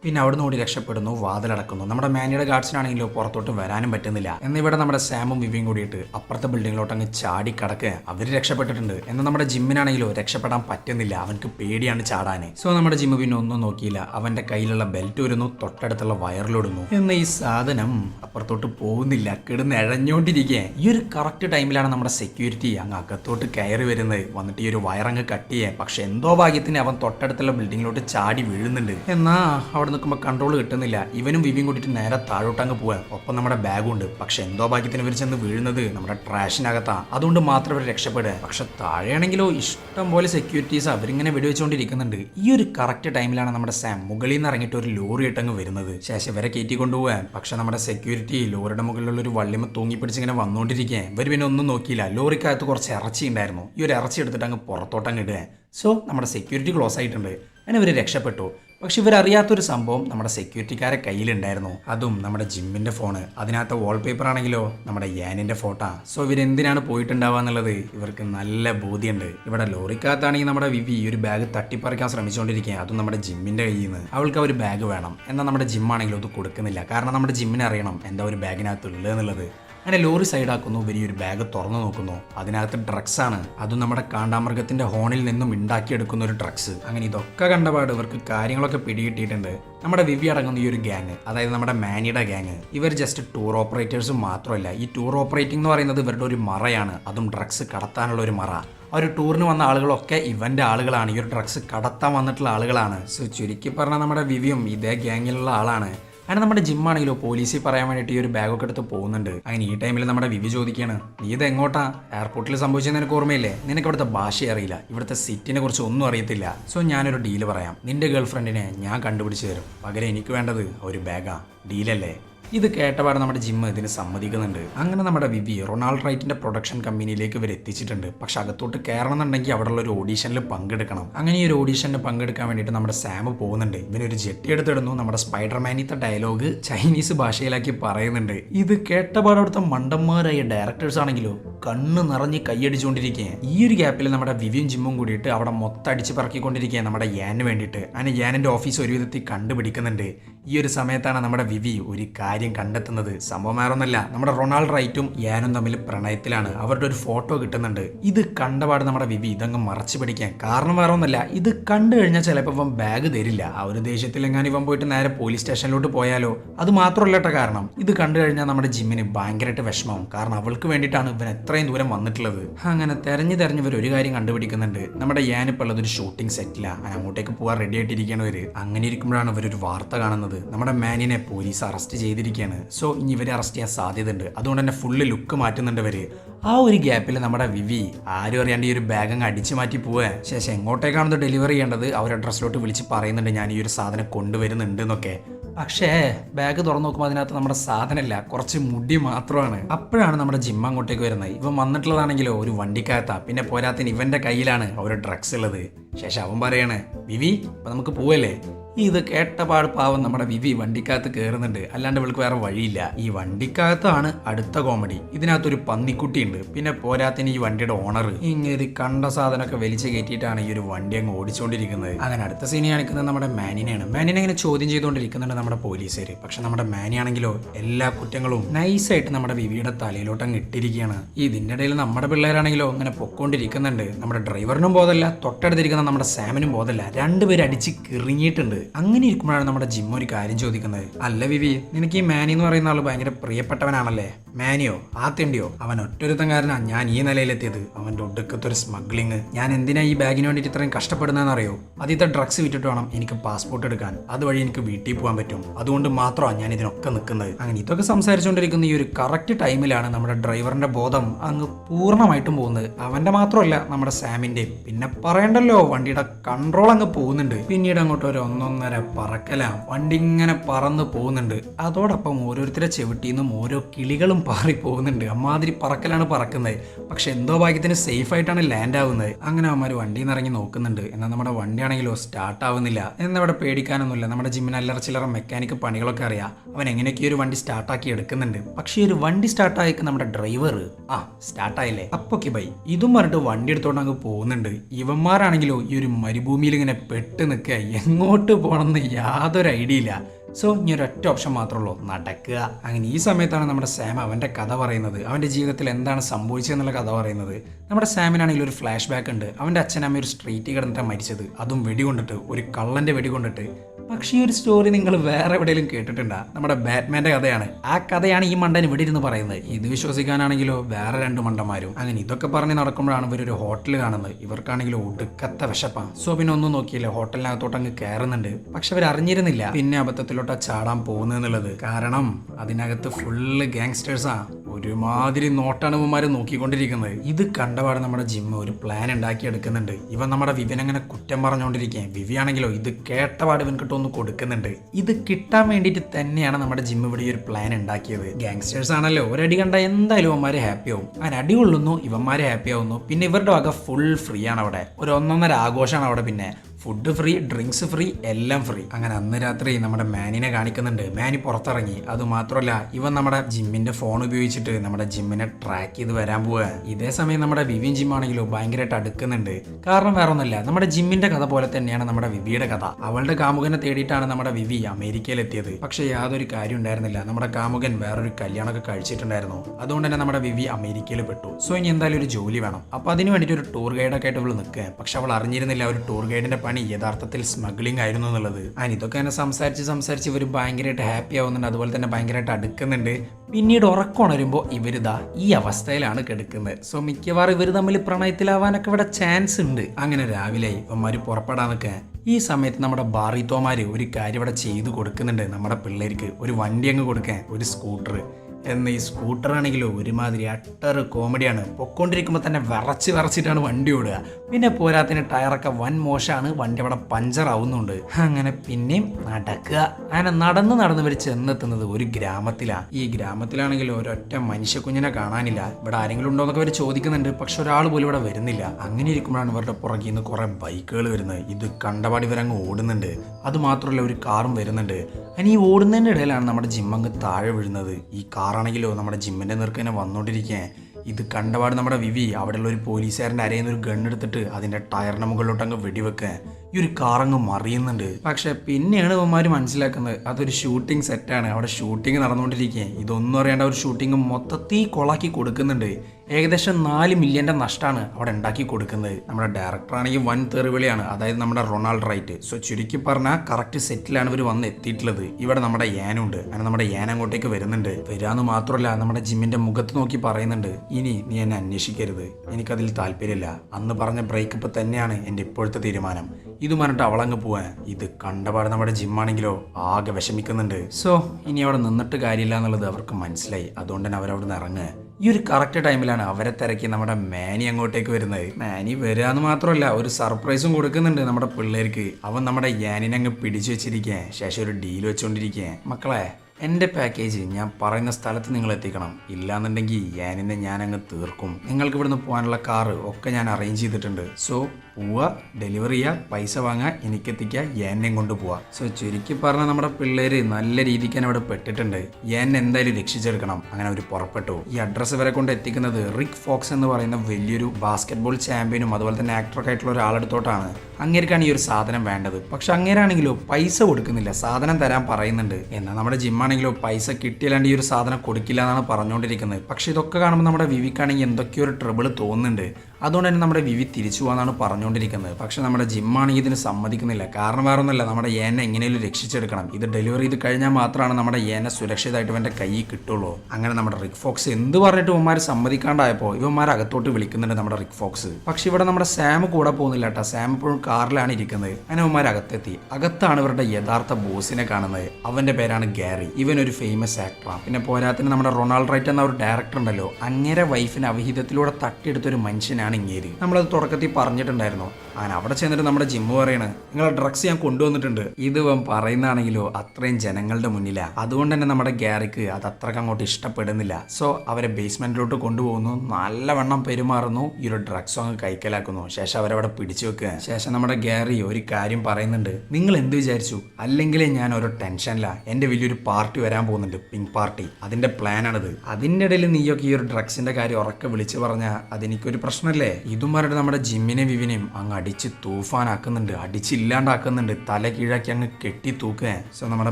പിന്നെ അവിടുന്ന് ഓടി രക്ഷപ്പെടുന്നു വാതിലടക്കുന്നു. നമ്മുടെ മാനിയുടെ ഗാർഡ്സിനാണെങ്കിലോ പുറത്തോട്ട് വരാനും പറ്റുന്നില്ല. എന്നിവിടെ നമ്മുടെ സാമും വിവിയും കൂടിയിട്ട് അപ്പുറത്തെ ബിൽഡിങ്ങിലോട്ട് അങ്ങ് ചാടി കടക്കുക അവർ രക്ഷപ്പെട്ടിട്ടുണ്ട്. എന്നാൽ നമ്മുടെ ജിമ്മിനാണെങ്കിലോ രക്ഷപ്പെടാൻ പറ്റുന്നില്ല. അവനക്ക് പേടിയാണ് ചാടാന്. സോ നമ്മുടെ ജിമ്മ് പിന്നെ ഒന്നും നോക്കിയില്ല. അവന്റെ കയ്യിലുള്ള ബെൽറ്റ് വരുന്നു തൊട്ടടുത്തുള്ള വയറിലൊടുന്നു. എന്ന ഈ സാധനം അപ്പുറത്തോട്ട് പോകുന്നില്ല. കിടന്ന് എഴഞ്ഞോണ്ടിരിക്കുക ഈ ഒരു കറക്റ്റ് ടൈമിലാണ് നമ്മുടെ സെക്യൂരിറ്റി അങ്ങ് അകത്തോട്ട് കയറി വരുന്നത്. വന്നിട്ട് ഈ ഒരു വയറങ്ങ് കട്ട് ചെയ്യേ പക്ഷെ എന്തോ ഭാഗ്യത്തിന് അവൻ തൊട്ടടുത്തുള്ള ബിൽഡിങ്ങിലോട്ട് ചാടി വീഴുന്നുണ്ട്. എന്നാ അവിടെ നിൽക്കുമ്പോൾ കൺട്രോൾ കിട്ടുന്നില്ല. ഇവനും വിവിയും കൂട്ടിയിട്ട് നേരെ താഴോട്ടങ്ങ് പോവാൻ ഒപ്പം നമ്മുടെ ബാഗും ഉണ്ട്. പക്ഷെ എന്തോ ഭാഗ്യത്തിന് ഇവർ ചെന്ന് വീഴുന്നത് നമ്മുടെ ട്രാഷിനകത്താണ് അതുകൊണ്ട് മാത്രം ഇവർ രക്ഷപ്പെടുക. പക്ഷെ താഴെയാണെങ്കിലോ ഇഷ്ടം പോലെ സെക്യൂരിറ്റീസ് അവരിങ്ങനെ വെടിവെച്ചുകൊണ്ടിരിക്കുന്നുണ്ട് ഈ ഒരു കറക്റ്റ് ടൈമിലാണ് നമ്മുടെ സാം മുകളിൽ നിന്ന് ഇറങ്ങിയിട്ട് ഒരു ലോറി ഇട്ടങ്ങ് വരുന്നത്. ശേഷം ഇവരെ കയറ്റി കൊണ്ടുപോകാൻ പക്ഷെ നമ്മുടെ സെക്യൂരിറ്റി ലോറിയുടെ മുകളിലുള്ള ഒരു വള്ളിമ തൂങ്ങി പിടിച്ച് ഇങ്ങനെ വന്നുകൊണ്ടിരിക്കുകയാണ് ഇവർ പിന്നെ ഒന്നും നോക്കിയില്ല. ലോറിക്കകത്ത് കുറച്ച് ഇറച്ചി ഉണ്ടായിരുന്നു. ഈ ഒരു ഇറച്ചി എടുത്തിട്ട് അങ്ങ് പുറത്തോട്ടങ്ങ് ഇടുക. സോ നമ്മുടെ സെക്യൂരിറ്റി ക്ലോസ് ആയിട്ടുണ്ട്. അങ്ങനെ ഇവർ രക്ഷപ്പെട്ടു. പക്ഷെ ഇവരറിയാത്തൊരു സംഭവം നമ്മുടെ സെക്യൂരിറ്റിക്കാരെ കയ്യിലുണ്ടായിരുന്നു. അതും നമ്മുടെ ജിമ്മിന്റെ ഫോണ്. അതിനകത്ത് വാൾപേപ്പർ ആണെങ്കിലോ നമ്മുടെ യാനിന്റെ ഫോട്ടോ. സോ ഇവരെന്തിനാണ് പോയിട്ടുണ്ടാവുക എന്നുള്ളത് ഇവർക്ക് നല്ല ബോധ്യമുണ്ട്. ഇവിടെ ലോറിക്കകത്താണെങ്കിൽ നമ്മുടെ വിവി ഈ ഒരു ബാഗ് തട്ടിപ്പറിക്കാൻ ശ്രമിച്ചുകൊണ്ടിരിക്കുക അതും നമ്മുടെ ജിമ്മിന്റെ കയ്യിൽ നിന്ന്. അവൾക്ക് ഒരു ബാഗ് വേണം. എന്നാൽ നമ്മുടെ ജിമ്മാണെങ്കിലും അത് കൊടുക്കുന്നില്ല. കാരണം നമ്മുടെ ജിമ്മിന് അറിയണം എന്താ ഒരു ബാഗിനകത്തുള്ളത് എന്നുള്ളത്. അങ്ങനെ ലോറി സൈഡാക്കുന്നു വലിയൊരു ബാഗ് തുറന്നു നോക്കുന്നു. അതിനകത്ത് ഡ്രഗ്സ് ആണ്. അതും നമ്മുടെ കാണ്ടാമൃഗത്തിന്റെ ഹോണിൽ നിന്നും ഉണ്ടാക്കിയെടുക്കുന്ന ഒരു ഡ്രഗ്സ് അങ്ങനെ ഇതൊക്കെ കണ്ടപാട് ഇവർക്ക് കാര്യങ്ങളൊക്കെ പിടികിട്ടിയിട്ടുണ്ട്. നമ്മുടെ വിവി അടങ്ങുന്ന ഈ ഒരു ഗ്യാങ് അതായത് നമ്മുടെ മാനിയുടെ ഗ്യാങ് ഇവർ ജസ്റ്റ് ടൂർ ഓപ്പറേറ്റേഴ്സും മാത്രമല്ല. ഈ ടൂർ ഓപ്പറേറ്റിംഗ് എന്ന് പറയുന്നത് ഇവരുടെ ഒരു മറയാണ്. അതും ഡ്രഗ്സ് കടത്താനുള്ള ഒരു മറ. ആ ഒരു ടൂറിന് വന്ന ആളുകളൊക്കെ ഇവന്റെ ആളുകളാണ്. ഈ ഒരു ഡ്രഗ്സ് കടത്താൻ വന്നിട്ടുള്ള ആളുകളാണ്. സോ ചുരുക്കി പറഞ്ഞാൽ നമ്മുടെ വിവിയും ഇതേ ഗ്യാങ്ങിലുള്ള ആളാണ്. അങ്ങനെ നമ്മുടെ ജിമ്മാണെങ്കിലോ പോലീസിൽ പറയാൻ വേണ്ടിയിട്ട് ഈ ഒരു ബാഗൊക്കെ എടുത്ത് പോകുന്നുണ്ട്. അങ്ങനെ ഈ ടൈമിൽ നമ്മുടെ വിവി ചോദിക്കുകയാണ് നീ ഇത് എങ്ങോട്ടാ? എയർപോർട്ടിൽ സംഭവിച്ചത് നിനക്ക് ഓർമ്മയില്ലേ? നിനക്ക് ഇവിടുത്തെ ഭാഷ അറിയില്ല. ഇവിടുത്തെ സിറ്റിനെ കുറിച്ച് ഒന്നും അറിയത്തില്ല. സോ ഞാനൊരു ഡീൽ പറയാം. നിന്റെ ഗേൾഫ്രണ്ടിനെ ഞാൻ കണ്ടുപിടിച്ച് തരും. പകരം എനിക്ക് വേണ്ടത് ഒരു ബാഗാ ഡീലല്ലേ ഇത് കേട്ടപാട് നമ്മുടെ ജിമ്മ് ഇതിന് സമ്മതിക്കുന്നുണ്ട്. അങ്ങനെ നമ്മുടെ വിവി റൊണാൾഡ് റൈറ്റിന്റെ പ്രൊഡക്ഷൻ കമ്പനിയിലേക്ക് ഇവർ എത്തിച്ചിട്ടുണ്ട്. പക്ഷെ അകത്തോട്ട് കയറണം എന്നുണ്ടെങ്കിൽ അവിടെയുള്ള ഒരു ഓഡീഷനിൽ പങ്കെടുക്കണം. അങ്ങനെ ഈ ഒരു ഓഡീഷനിൽ പങ്കെടുക്കാൻ വേണ്ടിട്ട് നമ്മുടെ സാം പോകുന്നുണ്ട്. ഇവനൊരു ജെട്ടി എടുത്തിടുന്നു. നമ്മുടെ സ്പൈഡർമാനിത്തെ ഡയലോഗ് ചൈനീസ് ഭാഷയിലാക്കി പറയുന്നുണ്ട്. ഇത് കേട്ടപാട് അവിടുത്തെ മണ്ടന്മാരായ ഡയറക്ടേഴ്സ് ആണെങ്കിലോ കണ്ണ് നിറഞ്ഞ് കൈയടിച്ചുകൊണ്ടിരിക്കുക ഈ ഒരു ഗ്യാപ്പിൽ നമ്മുടെ വിവിയും ജിമ്മും കൂടിയിട്ട് അവിടെ മൊത്തം അടിച്ച് പറക്കിക്കൊണ്ടിരിക്കുക നമ്മുടെ യാന് വേണ്ടിയിട്ട്. അങ്ങനെ യാനിന്റെ ഓഫീസ് ഒരുവിധത്തിൽ കണ്ടുപിടിക്കുന്നുണ്ട്. ഈ ഒരു സമയത്താണ് നമ്മുടെ വിവി ഒരു കാര്യം കണ്ടെത്തുന്നത് സംഭവം വേറൊന്നല്ല നമ്മുടെ റൊണാൾഡ് റൈറ്റും യാനും തമ്മിൽ പ്രണയത്തിലാണ്. അവരുടെ ഒരു ഫോട്ടോ കിട്ടുന്നുണ്ട്. ഇത് കണ്ടപാട് നമ്മുടെ വിവി ഇതങ്ങ് മറച്ചു പിടിക്കാൻ. കാരണം വേറൊന്നല്ല ഇത് കണ്ടു കഴിഞ്ഞാൽ ചിലപ്പോൾ ഇവൻ ബാഗ് തരില്ല. ആ ഒരു ദേഷ്യത്തിലെങ്ങാനും ഇവൻ പോയിട്ട് നേരെ പോലീസ് സ്റ്റേഷനിലോട്ട് പോയാലോ? അത് മാത്രമല്ല കേട്ടോ കാരണം. ഇത് കണ്ടു കഴിഞ്ഞാൽ നമ്മുടെ ജിമ്മിന് ഭയങ്കരമായിട്ട് വിഷമവും കാരണം അവൾക്ക് വേണ്ടിയിട്ടാണ് ഇവൻ എത്രയും ദൂരം വന്നിട്ടുള്ളത്. അങ്ങനെ തെരഞ്ഞു തെരഞ്ഞു ഒരു കാര്യം കണ്ടുപിടിക്കുന്നുണ്ട്. നമ്മുടെ യാനിപ്പോൾ ഉള്ളത് ഒരു ഷൂട്ടിംഗ് അങ്ങനെ അങ്ങോട്ടേക്ക് പോകാൻ റെഡി ആയിട്ടിരിക്കണവര് അങ്ങനെ ഇരിക്കുമ്പോഴാണ് ഇവരൊരു വാർത്ത കാണുന്നത്. നമ്മുടെ മാനിനെ പോലീസ് അറസ്റ്റ് ചെയ്തിരിക്കുകയാണ് സോ ഇനി ഇവരെ അറസ്റ്റ് ചെയ്യാൻ സാധ്യതയുണ്ട്. അതുകൊണ്ട് തന്നെ ഫുള്ള് ലുക്ക് മാറ്റുന്നുണ്ട് ഇവർ. ആ ഒരു ഗ്യാപ്പിൽ നമ്മുടെ വിവി ആരും അറിയാണ്ട് ഈ ഒരു ബാഗ് അങ്ങ് അടിച്ചു മാറ്റി പോവുക ശേഷം എങ്ങോട്ടേക്കാണെന്ന് ഡെലിവറി ചെയ്യേണ്ടത് അവരുടെ അഡ്രസ്സിലോട്ട് വിളിച്ച് പറയുന്നുണ്ട് ഞാൻ ഈ ഒരു സാധനം കൊണ്ടുവരുന്നുണ്ട് എന്നൊക്കെ. പക്ഷേ ബാഗ് തുറന്നു നോക്കുമ്പോൾ അതിനകത്ത് നമ്മുടെ സാധനമല്ല. കുറച്ച് മുടി മാത്രമാണ്. അപ്പോഴാണ് നമ്മുടെ ജിമ്മ അങ്ങോട്ടേക്ക് വരുന്നത്. ഇവൻ വന്നിട്ടുള്ളതാണെങ്കിലോ ഒരു വണ്ടിക്കകത്താ. പിന്നെ പോരാത്തിന് ഇവന്റെ കയ്യിലാണ് ഒരു ഡ്രഗ്സ് ഉള്ളത്. ശേഷം അവൻ പറയാണ് വിവി അപ്പൊ നമുക്ക് പോവല്ലേ? ഇത് കേട്ടപാട് പാവം നമ്മുടെ വിവി വണ്ടിക്കകത്ത് കയറുന്നുണ്ട് അല്ലാണ്ട് ഇവൾക്ക് വേറെ വഴിയില്ല. ഈ വണ്ടിക്കകത്താണ് അടുത്ത കോമഡി ഇതിനകത്തൊരു പന്നിക്കുട്ടിയുണ്ട്. പിന്നെ പോരാത്തിന് ഈ വണ്ടിയുടെ ഓണർ ഇങ്ങനെ കണ്ട സാധനമൊക്കെ വലിച്ചു കയറ്റിയിട്ടാണ് ഈ ഒരു വണ്ടി അങ്ങ് ഓടിച്ചുകൊണ്ടിരിക്കുന്നത്. അങ്ങനെ അടുത്ത സീനി കാണിക്കുന്നത് നമ്മുടെ മാനിനെയാണ്. മാനിനെ ഇങ്ങനെ ചോദ്യം ചെയ്തുകൊണ്ടിരിക്കുന്നുണ്ട് നമ്മുടെ പോലീസുകാർ പക്ഷെ നമ്മുടെ മാനിയാണെങ്കിലോ എല്ലാ കുറ്റങ്ങളും നൈസായിട്ട് നമ്മുടെ വിവിയുടെ തലയിലോട്ട് അങ്ങ് ഇട്ടിരിക്കുകയാണ്. ഇതിന്റെ ഇടയിൽ നമ്മുടെ പിള്ളേരാണെങ്കിലോ അങ്ങനെ പൊക്കോണ്ടിരിക്കുന്നുണ്ട്. നമ്മുടെ ഡ്രൈവറിനും ബോധമല്ല. തൊട്ടടുത്തിരിക്കുന്ന നമ്മുടെ സാമിനും ബോധമല്ല. രണ്ടുപേരും അടിച്ച് കിറിങ്ങിയിട്ടുണ്ട്. അങ്ങനെ ഇരിക്കുമ്പോഴാണ് നമ്മുടെ ജിം ഒരു കാര്യം ചോദിക്കുന്നത്. അല്ല വിവി നിനക്ക് ഈ മാനി എന്ന് പറയുന്ന ആൾ ഭയങ്കര പ്രിയപ്പെട്ടവനാണല്ലേ? മാനിയോ ആ തെണ്ടിയോ അവൻ ഒറ്റൊരുത്തങ്കാരനാ ഞാൻ ഈ നിലയിലെത്തിയത്. അവന്റെ ഒടുക്കത്തെ ഒരു സ്മഗ്ലിങ് ഞാൻ എന്തിനാ ഈ ബാഗിന് വേണ്ടിയിട്ട് ഇത്രയും കഷ്ടപ്പെടുന്നതെന്ന് അറിയോ അതിത്തെ ഡ്രഗ്സ് വിറ്റിട്ട് വേണം എനിക്ക് പാസ്പോർട്ട് എടുക്കാൻ. അതുവഴി എനിക്ക് വീട്ടിൽ പോകാൻ പറ്റും. അതുകൊണ്ട് മാത്രമാണ് ഞാൻ ഇതിനൊക്കെ നിൽക്കുന്നത്. അങ്ങനെ ഇതൊക്കെ സംസാരിച്ചുകൊണ്ടിരിക്കുന്ന ഈ ഒരു കറക്റ്റ് ടൈമിലാണ് നമ്മുടെ ഡ്രൈവറിന്റെ ബോധം അങ്ങ് പൂർണമായിട്ടും പോകുന്നത്. അവന്റെ മാത്രമല്ല നമ്മുടെ സാമിന്റെയും പിന്നെ പറയണ്ടല്ലോ വണ്ടിയുടെ കൺട്രോൾ അങ്ങ് പോകുന്നുണ്ട്. പിന്നീട് അങ്ങോട്ട് ഒരു ഒന്നൊന്നര പറക്കല വണ്ടി ഇങ്ങനെ പറന്ന് പോകുന്നുണ്ട്. അതോടൊപ്പം ഓരോരുത്തരെ ചെവിട്ടിന്നും ഓരോ കിളികളും പാറി പോകുന്നുണ്ട് അമ്മാതിരി പറക്കലാണ് പറക്കുന്നത്. പക്ഷെ എന്തോ ഭാഗ്യത്തിന് സേഫ് ആയിട്ടാണ് ലാൻഡ് ആവുന്നത്. അങ്ങനെ അവന്മാർ വണ്ടിയിൽ നിന്ന് ഇറങ്ങി നോക്കുന്നുണ്ട്. എന്നാൽ നമ്മുടെ വണ്ടിയാണെങ്കിലോ സ്റ്റാർട്ട് ആവുന്നില്ല. എന്നവിടെ പേടിക്കാനൊന്നുമില്ല. നമ്മുടെ ജിമ്മിന് അല്ലറ ചില്ലറ മെക്കാനിക്ക് പണികളൊക്കെ അറിയാം. അവൻ എങ്ങനെയൊക്കെ ഒരു വണ്ടി സ്റ്റാർട്ടാക്കി എടുക്കുന്നുണ്ട്. പക്ഷേ ഒരു വണ്ടി സ്റ്റാർട്ടായേക്ക് നമ്മുടെ ഡ്രൈവർ ആ സ്റ്റാർട്ടായില്ലേ അപ്പൊക്കെ ബൈ ഇതും പറഞ്ഞിട്ട് വണ്ടി എടുത്തോണ്ട് അങ്ങ് പോകുന്നുണ്ട്. ഇവന്മാരാണെങ്കിലോ ഈ ഒരു മരുഭൂമിയിൽ ഇങ്ങനെ പെട്ട് നിൽക്കുക. എങ്ങോട്ട് പോകണമെന്ന് യാതൊരു ഐഡിയ ഇല്ല. സോ ഇനി ഒരു ഒറ്റ ഓപ്ഷൻ മാത്രമേ നടക്കുക. അങ്ങനെ ഈ സമയത്താണ് നമ്മുടെ സാം അവന്റെ കഥ പറയുന്നത്. അവന്റെ ജീവിതത്തിൽ എന്താണ് സംഭവിച്ചതെന്നുള്ള കഥ പറയുന്നത്. നമ്മുടെ സാമിനാണെങ്കിൽ ഒരു ഫ്ലാഷ് ബാക്ക് ഉണ്ട്. അവന്റെ അച്ഛനമ്മ ഒരു സ്ട്രീറ്റിൽ കിടന്നിട്ടാണ് മരിച്ചത്. അതും വെടികൊണ്ടിട്ട് ഒരു കള്ളന്റെ വെടികൊണ്ടിട്ട് പക്ഷേ ഈ ഒരു സ്റ്റോറി നിങ്ങൾ വേറെ എവിടെയെങ്കിലും കേട്ടിട്ടുണ്ടാ? നമ്മുടെ ബാറ്റ്മാന്റെ കഥയാണ്. ആ കഥയാണ് ഈ മണ്ടൻ ഇവിടെ ഇരുന്ന് പറയുന്നത്. ഇത് വിശ്വസിക്കാനാണെങ്കിലോ വേറെ രണ്ട് മണ്ടന്മാരും. അങ്ങനെ ഇതൊക്കെ പറഞ്ഞ് നടക്കുമ്പോഴാണ് ഇവർ ഒരു ഹോട്ടൽ കാണുന്നത്. ഇവർക്കാണെങ്കിലും ഒടുക്കത്തെ വിശപ്പാണ് സോ പിന്നെ ഒന്നും നോക്കിയില്ല. ഹോട്ടലിനകത്തോട്ട് അങ്ങ് കയറുന്നുണ്ട്. പക്ഷെ അവർ അറിഞ്ഞിരുന്നില്ല പിന്നെ അബദ്ധത്തിലോട്ടാ ചാടാൻ പോകുന്നത് കാരണം അതിനകത്ത് ഫുള്ള് ഗാങ്സ്റ്റേഴ്സാ ഒരുമാതിരി നോട്ടാണ് ഇവന്മാർ നോക്കിക്കൊണ്ടിരിക്കുന്നത്. ഇത് കണ്ടപാട് നമ്മുടെ ജിമ്മ് ഒരു പ്ലാൻ ഉണ്ടാക്കി എടുക്കുന്നുണ്ട് ഇവൻ നമ്മുടെ വിവൻ അങ്ങനെ കുറ്റം പറഞ്ഞുകൊണ്ടിരിക്കുകയും വിവിയാണെങ്കിലോ ഇത് കേട്ടപാട് ഇവൻ കിട്ടൊന്ന് കൊടുക്കുന്നുണ്ട്. ഇത് കിട്ടാൻ വേണ്ടിയിട്ട് തന്നെയാണ് നമ്മുടെ ജിമ്മ് ഇവിടെ ഒരു പ്ലാൻ ഉണ്ടാക്കിയത്. ഗാങ്സ്റ്റേഴ്സ് ആണല്ലോ ഒരടി കണ്ട എന്തായാലും ഇവന്മാര് ഹാപ്പി ആവും. അങ്ങനെ അടി കൊള്ളുന്നു ഇവന്മാര് ഹാപ്പി ആവുന്നു. പിന്നെ ഇവരുടെ വക ഫുൾ ഫ്രീ ആണ് അവിടെ. ഒരു ഒന്നൊന്നര ആഘോഷമാണ് അവിടെ പിന്നെ. ഫുഡ് ഫ്രീ ഡ്രിങ്ക്സ് ഫ്രീ എല്ലാം ഫ്രീ അങ്ങനെ അന്ന് രാത്രി നമ്മുടെ മാനിനെ കാണിക്കുന്നുണ്ട്. മാനി പുറത്തിറങ്ങി. അത് മാത്രമല്ല ഇവൻ നമ്മുടെ ജിമ്മിന്റെ ഫോൺ ഉപയോഗിച്ചിട്ട് നമ്മുടെ ജിമ്മിനെ ട്രാക്ക് ചെയ്ത് വരാൻ പോവുക. ഇതേ സമയം നമ്മുടെ വിവിൻ ജിം ആണെങ്കിലോ ഭയങ്കരമായിട്ട് അടുക്കുന്നുണ്ട്. കാരണം വേറെ ഒന്നുമില്ല നമ്മുടെ ജിമ്മിന്റെ കഥ പോലെ തന്നെയാണ് നമ്മുടെ വിവിയുടെ കഥ. അവളുടെ കാമുകനെ തേടിയിട്ടാണ് നമ്മുടെ വിവി അമേരിക്കയിലെത്തിയത്. പക്ഷേ യാതൊരു കാര്യം ഉണ്ടായിരുന്നില്ല. നമ്മുടെ കാമുകൻ വേറൊരു കല്യാണമൊക്കെ കഴിച്ചിട്ടുണ്ടായിരുന്നു. അതുകൊണ്ട് തന്നെ നമ്മുടെ വിവി അമേരിക്കയിൽ പെട്ടു. സോ ഇനി എന്തായാലും ഒരു ജോലി വേണം. അപ്പൊ അതിനു വേണ്ടിയിട്ട് ഒരു ടൂർ ഗൈഡൊക്കെ ആയിട്ട് അവൾ നിൽക്കുക പക്ഷെ അവൾ അറിഞ്ഞിരുന്നില്ല ഒരു ടൂർ ഗൈഡിന്റെ യഥാർത്ഥത്തിൽ സ്മഗ്ലിംഗ് ആയിരുന്നു എന്നുള്ളത്. ആൻഡ് ഇതൊക്കെ തന്നെ സംസാരിച്ച് സംസാരിച്ച് ഇവർ ഭയങ്കരമായിട്ട് ഹാപ്പി ആവുന്നുണ്ട്. അതുപോലെ തന്നെ ഭയങ്കരമായിട്ട് അടുക്കുന്നുണ്ട്. പിന്നീട് ഉറക്കമുണരുമ്പോൾ ഇവരിതാ ഈ അവസ്ഥയിലാണ് കിടക്കുന്നത്. സോ മിക്കവാറും ഇവർ തമ്മിൽ പ്രണയത്തിലാവാനൊക്കെ ഇവിടെ ചാൻസ് ഉണ്ട്. അങ്ങനെ രാവിലെ ഇവന്മാർ പുറപ്പെടാൻ നിൽക്കുക ഈ സമയത്ത് നമ്മുടെ ബാറിത്തോമാര് ഒരു കാര്യം ഇവിടെ ചെയ്തു കൊടുക്കുന്നുണ്ട്. നമ്മുടെ പിള്ളേർക്ക് ഒരു വണ്ടി അങ്ങ് കൊടുക്കാൻ. ഒരു സ്കൂട്ടർ എന്ന് ഈ സ്കൂട്ടർ ആണെങ്കിലോ ഒരുമാതിരി അട്ടർ കോമഡിയാണ്. പൊക്കോണ്ടിരിക്കുമ്പോൾ തന്നെ വിറച്ച് വിറച്ചിട്ടാണ് വണ്ടി ഓടുക. പിന്നെ പോരാത്തിന് ടയറൊക്കെ വൻ മോശമാണ് വണ്ടി അവിടെ പഞ്ചർ ആവുന്നുണ്ട്. അങ്ങനെ പിന്നെയും നടക്കുക. അങ്ങനെ നടന്ന് നടന്ന് ഇവർ ചെന്നെത്തുന്നത് ഒരു ഗ്രാമത്തിലാണ് ഈ ഗ്രാമത്തിലാണെങ്കിൽ ഒരൊറ്റ മനുഷ്യ കുഞ്ഞിനെ കാണാനില്ല. ഇവിടെ ആരെങ്കിലും ഉണ്ടോ എന്നൊക്കെ അവർ ചോദിക്കുന്നുണ്ട്. പക്ഷെ ഒരാൾ പോലും ഇവിടെ വരുന്നില്ല. അങ്ങനെ ഇരിക്കുമ്പോഴാണ് ഇവരുടെ പുറകിൽ നിന്ന് കുറേ ബൈക്കുകൾ വരുന്നത്. ഇത് കണ്ടപാടി ഇവരങ്ങ് ഓടുന്നുണ്ട്. അത് മാത്രമല്ല ഒരു കാറും വരുന്നുണ്ട്. അതിന് ഈ ഓടുന്നതിന്റെ ഇടയിലാണ് നമ്മുടെ ജിമ്മങ്ങ് താഴെ വീഴുന്നത്. ഈ കാറാണെങ്കിലോ നമ്മുടെ ജിമ്മിന്റെ നിർക്ക് തന്നെ വന്നുകൊണ്ടിരിക്കുകയാണ് ഇത് കണ്ടപാട് നമ്മുടെ വിവി അവിടെയുള്ള ഒരു പോലീസുകാരന്റെ അരയിൽ നിന്ന് ഒരു ഗണ്ണെടുത്തിട്ട് അതിന്റെ ടയറിന് മുകളിലോട്ട് അങ്ങ് വെടിവെക്കാൻ ഈ ഒരു കാറങ്ങ് മറിയുന്നുണ്ട്. പക്ഷെ പിന്നെയാണ് ഇവന്മാർ മനസ്സിലാക്കുന്നത്. അതൊരു ഷൂട്ടിംഗ് സെറ്റാണ്. അവിടെ ഷൂട്ടിംഗ് നടന്നുകൊണ്ടിരിക്കുകയാണ് ഇതൊന്നും അറിയാണ്ട് ഒരു ഷൂട്ടിംഗ് മൊത്തത്തിൽ കൊളാക്കി കൊടുക്കുന്നുണ്ട്. ഏകദേശം നാല് മില്യന്റെ നഷ്ടമാണ് അവിടെ ഉണ്ടാക്കി കൊടുക്കുന്നത്. നമ്മുടെ ഡയറക്ടർ ആണെങ്കിൽ വൻ തെറിവിളിയാണ്. അതായത് നമ്മുടെ റൊണാൾഡ് റൈറ്റ്. സോ ചുരുക്കി പറഞ്ഞാൽ കറക്റ്റ് സെറ്റിലാണ് ഇവർ വന്ന് എത്തിയിട്ടുള്ളത്. ഇവിടെ നമ്മുടെ യാനുണ്ട് അങ്ങനെ നമ്മുടെ യാൻ അങ്ങോട്ടേക്ക് വരുന്നുണ്ട്. വരാന്ന് മാത്രമല്ല നമ്മുടെ ജിമ്മിന്റെ മുഖത്ത് നോക്കി പറയുന്നുണ്ട്. ഇനി നീ എന്നെ അന്വേഷിക്കരുത്. എനിക്കതിൽ താല്പര്യമില്ല. അന്ന് പറഞ്ഞ ബ്രേക്കപ്പ് തന്നെയാണ് എന്റെ ഇപ്പോഴത്തെ തീരുമാനം. ഇത് പറഞ്ഞിട്ട് അവളങ്ങ് പോവാൻ ഇത് കണ്ടപാട് നമ്മുടെ ജിമ്മാണെങ്കിലോ ആകെ വിഷമിക്കുന്നുണ്ട്. സോ ഇനി അവിടെ നിന്നിട്ട് കാര്യമില്ല എന്നുള്ളത് അവർക്ക് മനസ്സിലായി. അതുകൊണ്ട് തന്നെ അവരവിടെ നിന്ന് ഇറങ്ങുക. ഈ ഒരു കറക്റ്റ് ടൈമിലാണ് അവരെ തിരക്കി നമ്മുടെ മാനി അങ്ങോട്ടേക്ക് വരുന്നത്. മാനി വരിക എന്ന് മാത്രമല്ല ഒരു സർപ്രൈസും കൊടുക്കുന്നുണ്ട് നമ്മുടെ പിള്ളേർക്ക്. അവൻ നമ്മുടെ യാനിനെ അങ്ങ് പിടിച്ചു വെച്ചിരിക്കാൻ ശേഷം ഒരു ഡീൽ വെച്ചുകൊണ്ടിരിക്കാൻ മക്കളെ എന്റെ പാക്കേജ് ഞാൻ പറയുന്ന സ്ഥലത്ത് നിങ്ങൾ എത്തിക്കണം. ഇല്ലാന്നുണ്ടെങ്കിൽ യാനിനെ ഞാൻ അങ്ങ് തീർക്കും. നിങ്ങൾക്ക് ഇവിടുന്ന് പോകാനുള്ള കാറ് ഒക്കെ ഞാൻ അറേഞ്ച് ചെയ്തിട്ടുണ്ട്. സോ പോവുക ഡെലിവറി ചെയ്യുക പൈസ വാങ്ങുക എനിക്കെത്തിക്കുക എന്നെ കൊണ്ട് പോവുക സോ ചുരുക്കി പറഞ്ഞാൽ നമ്മുടെ പിള്ളേര് നല്ല രീതിക്ക് തന്നെ ഇവിടെ പെട്ടിട്ടുണ്ട്. എന്നെ എന്തായാലും രക്ഷിച്ചെടുക്കണം. അങ്ങനെ അവർ പുറപ്പെട്ടു. ഈ അഡ്രസ്സ് വരെ കൊണ്ട് എത്തിക്കുന്നത് റിക് ഫോക്സ് എന്ന് പറയുന്ന വലിയൊരു ബാസ്കറ്റ്ബോൾ ചാമ്പ്യനും അതുപോലെ തന്നെ ആക്ടറൊക്കെ ആയിട്ടുള്ള ഒരാളെടുത്തോട്ടാണ്. അങ്ങേർക്കാണ് ഈ ഒരു സാധനം വേണ്ടത്. പക്ഷെ അങ്ങേരാണെങ്കിലോ പൈസ കൊടുക്കുന്നില്ല. സാധനം തരാൻ പറയുന്നുണ്ട്. എന്നാൽ നമ്മുടെ ജിമ്മാണെങ്കിലോ പൈസ കിട്ടിയില്ലാണ്ട് ഈ ഒരു സാധനം കൊടുക്കില്ല എന്നാണ് പറഞ്ഞുകൊണ്ടിരിക്കുന്നത്. പക്ഷെ ഇതൊക്കെ കാണുമ്പോൾ നമ്മുടെ വിവിക്കാണെങ്കിൽ എന്തൊക്കെയോ ഒരു ട്രബിൾ തോന്നുന്നുണ്ട്. അതുകൊണ്ട് തന്നെ നമ്മുടെ വിവി തിരിച്ചു പോകാന്നാണ് പറഞ്ഞുകൊണ്ടിരിക്കുന്നത്. പക്ഷെ നമ്മുടെ ജിമ്മാണെങ്കിൽ ഇതിന് സമ്മതിക്കുന്നില്ല. കാരണം വേറെ ഒന്നുമല്ല നമ്മുടെ ഏനെ എങ്ങനെയും രക്ഷിച്ചെടുക്കണം. ഇത് ഡെലിവറി ചെയ്ത് കഴിഞ്ഞാൽ മാത്രമാണ് നമ്മുടെ ഏനെ സുരക്ഷിതമായിട്ട് ഇവന്റെ കയ്യിൽ കിട്ടുള്ളൂ. അങ്ങനെ നമ്മുടെ റിക് ഫോക്സ് എന്ത് പറഞ്ഞിട്ട് ഇവന്മാർ സമ്മതിക്കാണ്ടായപ്പോൾ ഇവന്മാർ അകത്തോട്ട് വിളിക്കുന്നുണ്ട് നമ്മുടെ റിക് ഫോക്സ്. പക്ഷെ ഇവിടെ നമ്മുടെ സാം കൂടെ പോകുന്നില്ല കേട്ടോ. സാം ഇപ്പോഴും കാറിലാണ് ഇരിക്കുന്നത്. അങ്ങനെ ഇവന്മാർ അകത്തെത്തി. അകത്താണ് ഇവരുടെ യഥാർത്ഥ ബോസിനെ കാണുന്നത്. അവന്റെ പേരാണ് ഗാരി. ഇവൻ ഒരു ഫേമസ് ആക്ടറാണ് പിന്നെ പോരാത്തിന് നമ്മുടെ റൊണാൾഡ് റൈറ്റ് എന്ന ഒരു ഡയറക്ടർ ഉണ്ടല്ലോ. അങ്ങനെ വൈഫിനെ അവിഹിതത്തിലൂടെ തട്ടിയെടുത്തൊരു മനുഷ്യനാണ് ഇങ്ങേര്. നമ്മളത് തുടക്കത്തിൽ പറഞ്ഞിട്ടുണ്ടായിരുന്നു. അങ്ങനെ അവിടെ ചെന്നിട്ട് നമ്മുടെ ജിമ്മ് പറയണ് നിങ്ങളെ ഡ്രഗ്സ് ഞാൻ കൊണ്ടുവന്നിട്ടുണ്ട്. ഇത് ഇവൻ പറയുന്നതാണെങ്കിലോ അത്രയും ജനങ്ങളുടെ മുന്നിലാണ് അതുകൊണ്ട് തന്നെ നമ്മുടെ ഗ്യാരിക്ക് അത് അത്രയ്ക്ക് അങ്ങോട്ട് ഇഷ്ടപ്പെടുന്നില്ല. സോ അവരെ ബേസ്മെന്റിലോട്ട് കൊണ്ടുപോകുന്നു. നല്ലവണ്ണം പെരുമാറുന്നു. ഈ ഒരു ഡ്രഗ്സ് അങ്ങ് കൈക്കലാക്കുന്നു. ശേഷം അവരവിടെ പിടിച്ചു വെക്കുക. ശേഷം നമ്മുടെ ഗ്യാരി ഒരു കാര്യം പറയുന്നുണ്ട്. നിങ്ങൾ എന്ത് വിചാരിച്ചു? അല്ലെങ്കിലേ ഞാൻ ഓരോ ടെൻഷനില്ല എന്റെ വലിയൊരു പാർട്ടി വരാൻ പോകുന്നുണ്ട്. Pink party. അതിന്റെ പ്ലാനാണിത് അതിന്റെ ഇടയിൽ നീയൊക്കെ ഈ ഒരു ഡ്രഗ്സിന്റെ കാര്യം ഉറക്കെ വിളിച്ചു പറഞ്ഞാൽ അതെനിക്കൊരു പ്രശ്നമല്ലേ. ഇതും പറഞ്ഞിട്ട് നമ്മുടെ ജിമ്മിനെ വിവിനെയും അങ്ങ് അടിച്ച് തൂഫാനാക്കുന്നുണ്ട്. അടിച്ചില്ലാണ്ടാക്കുന്നുണ്ട്. തല കീഴാക്കി അങ്ങ് കെട്ടി തൂക്കുക സോ നമ്മുടെ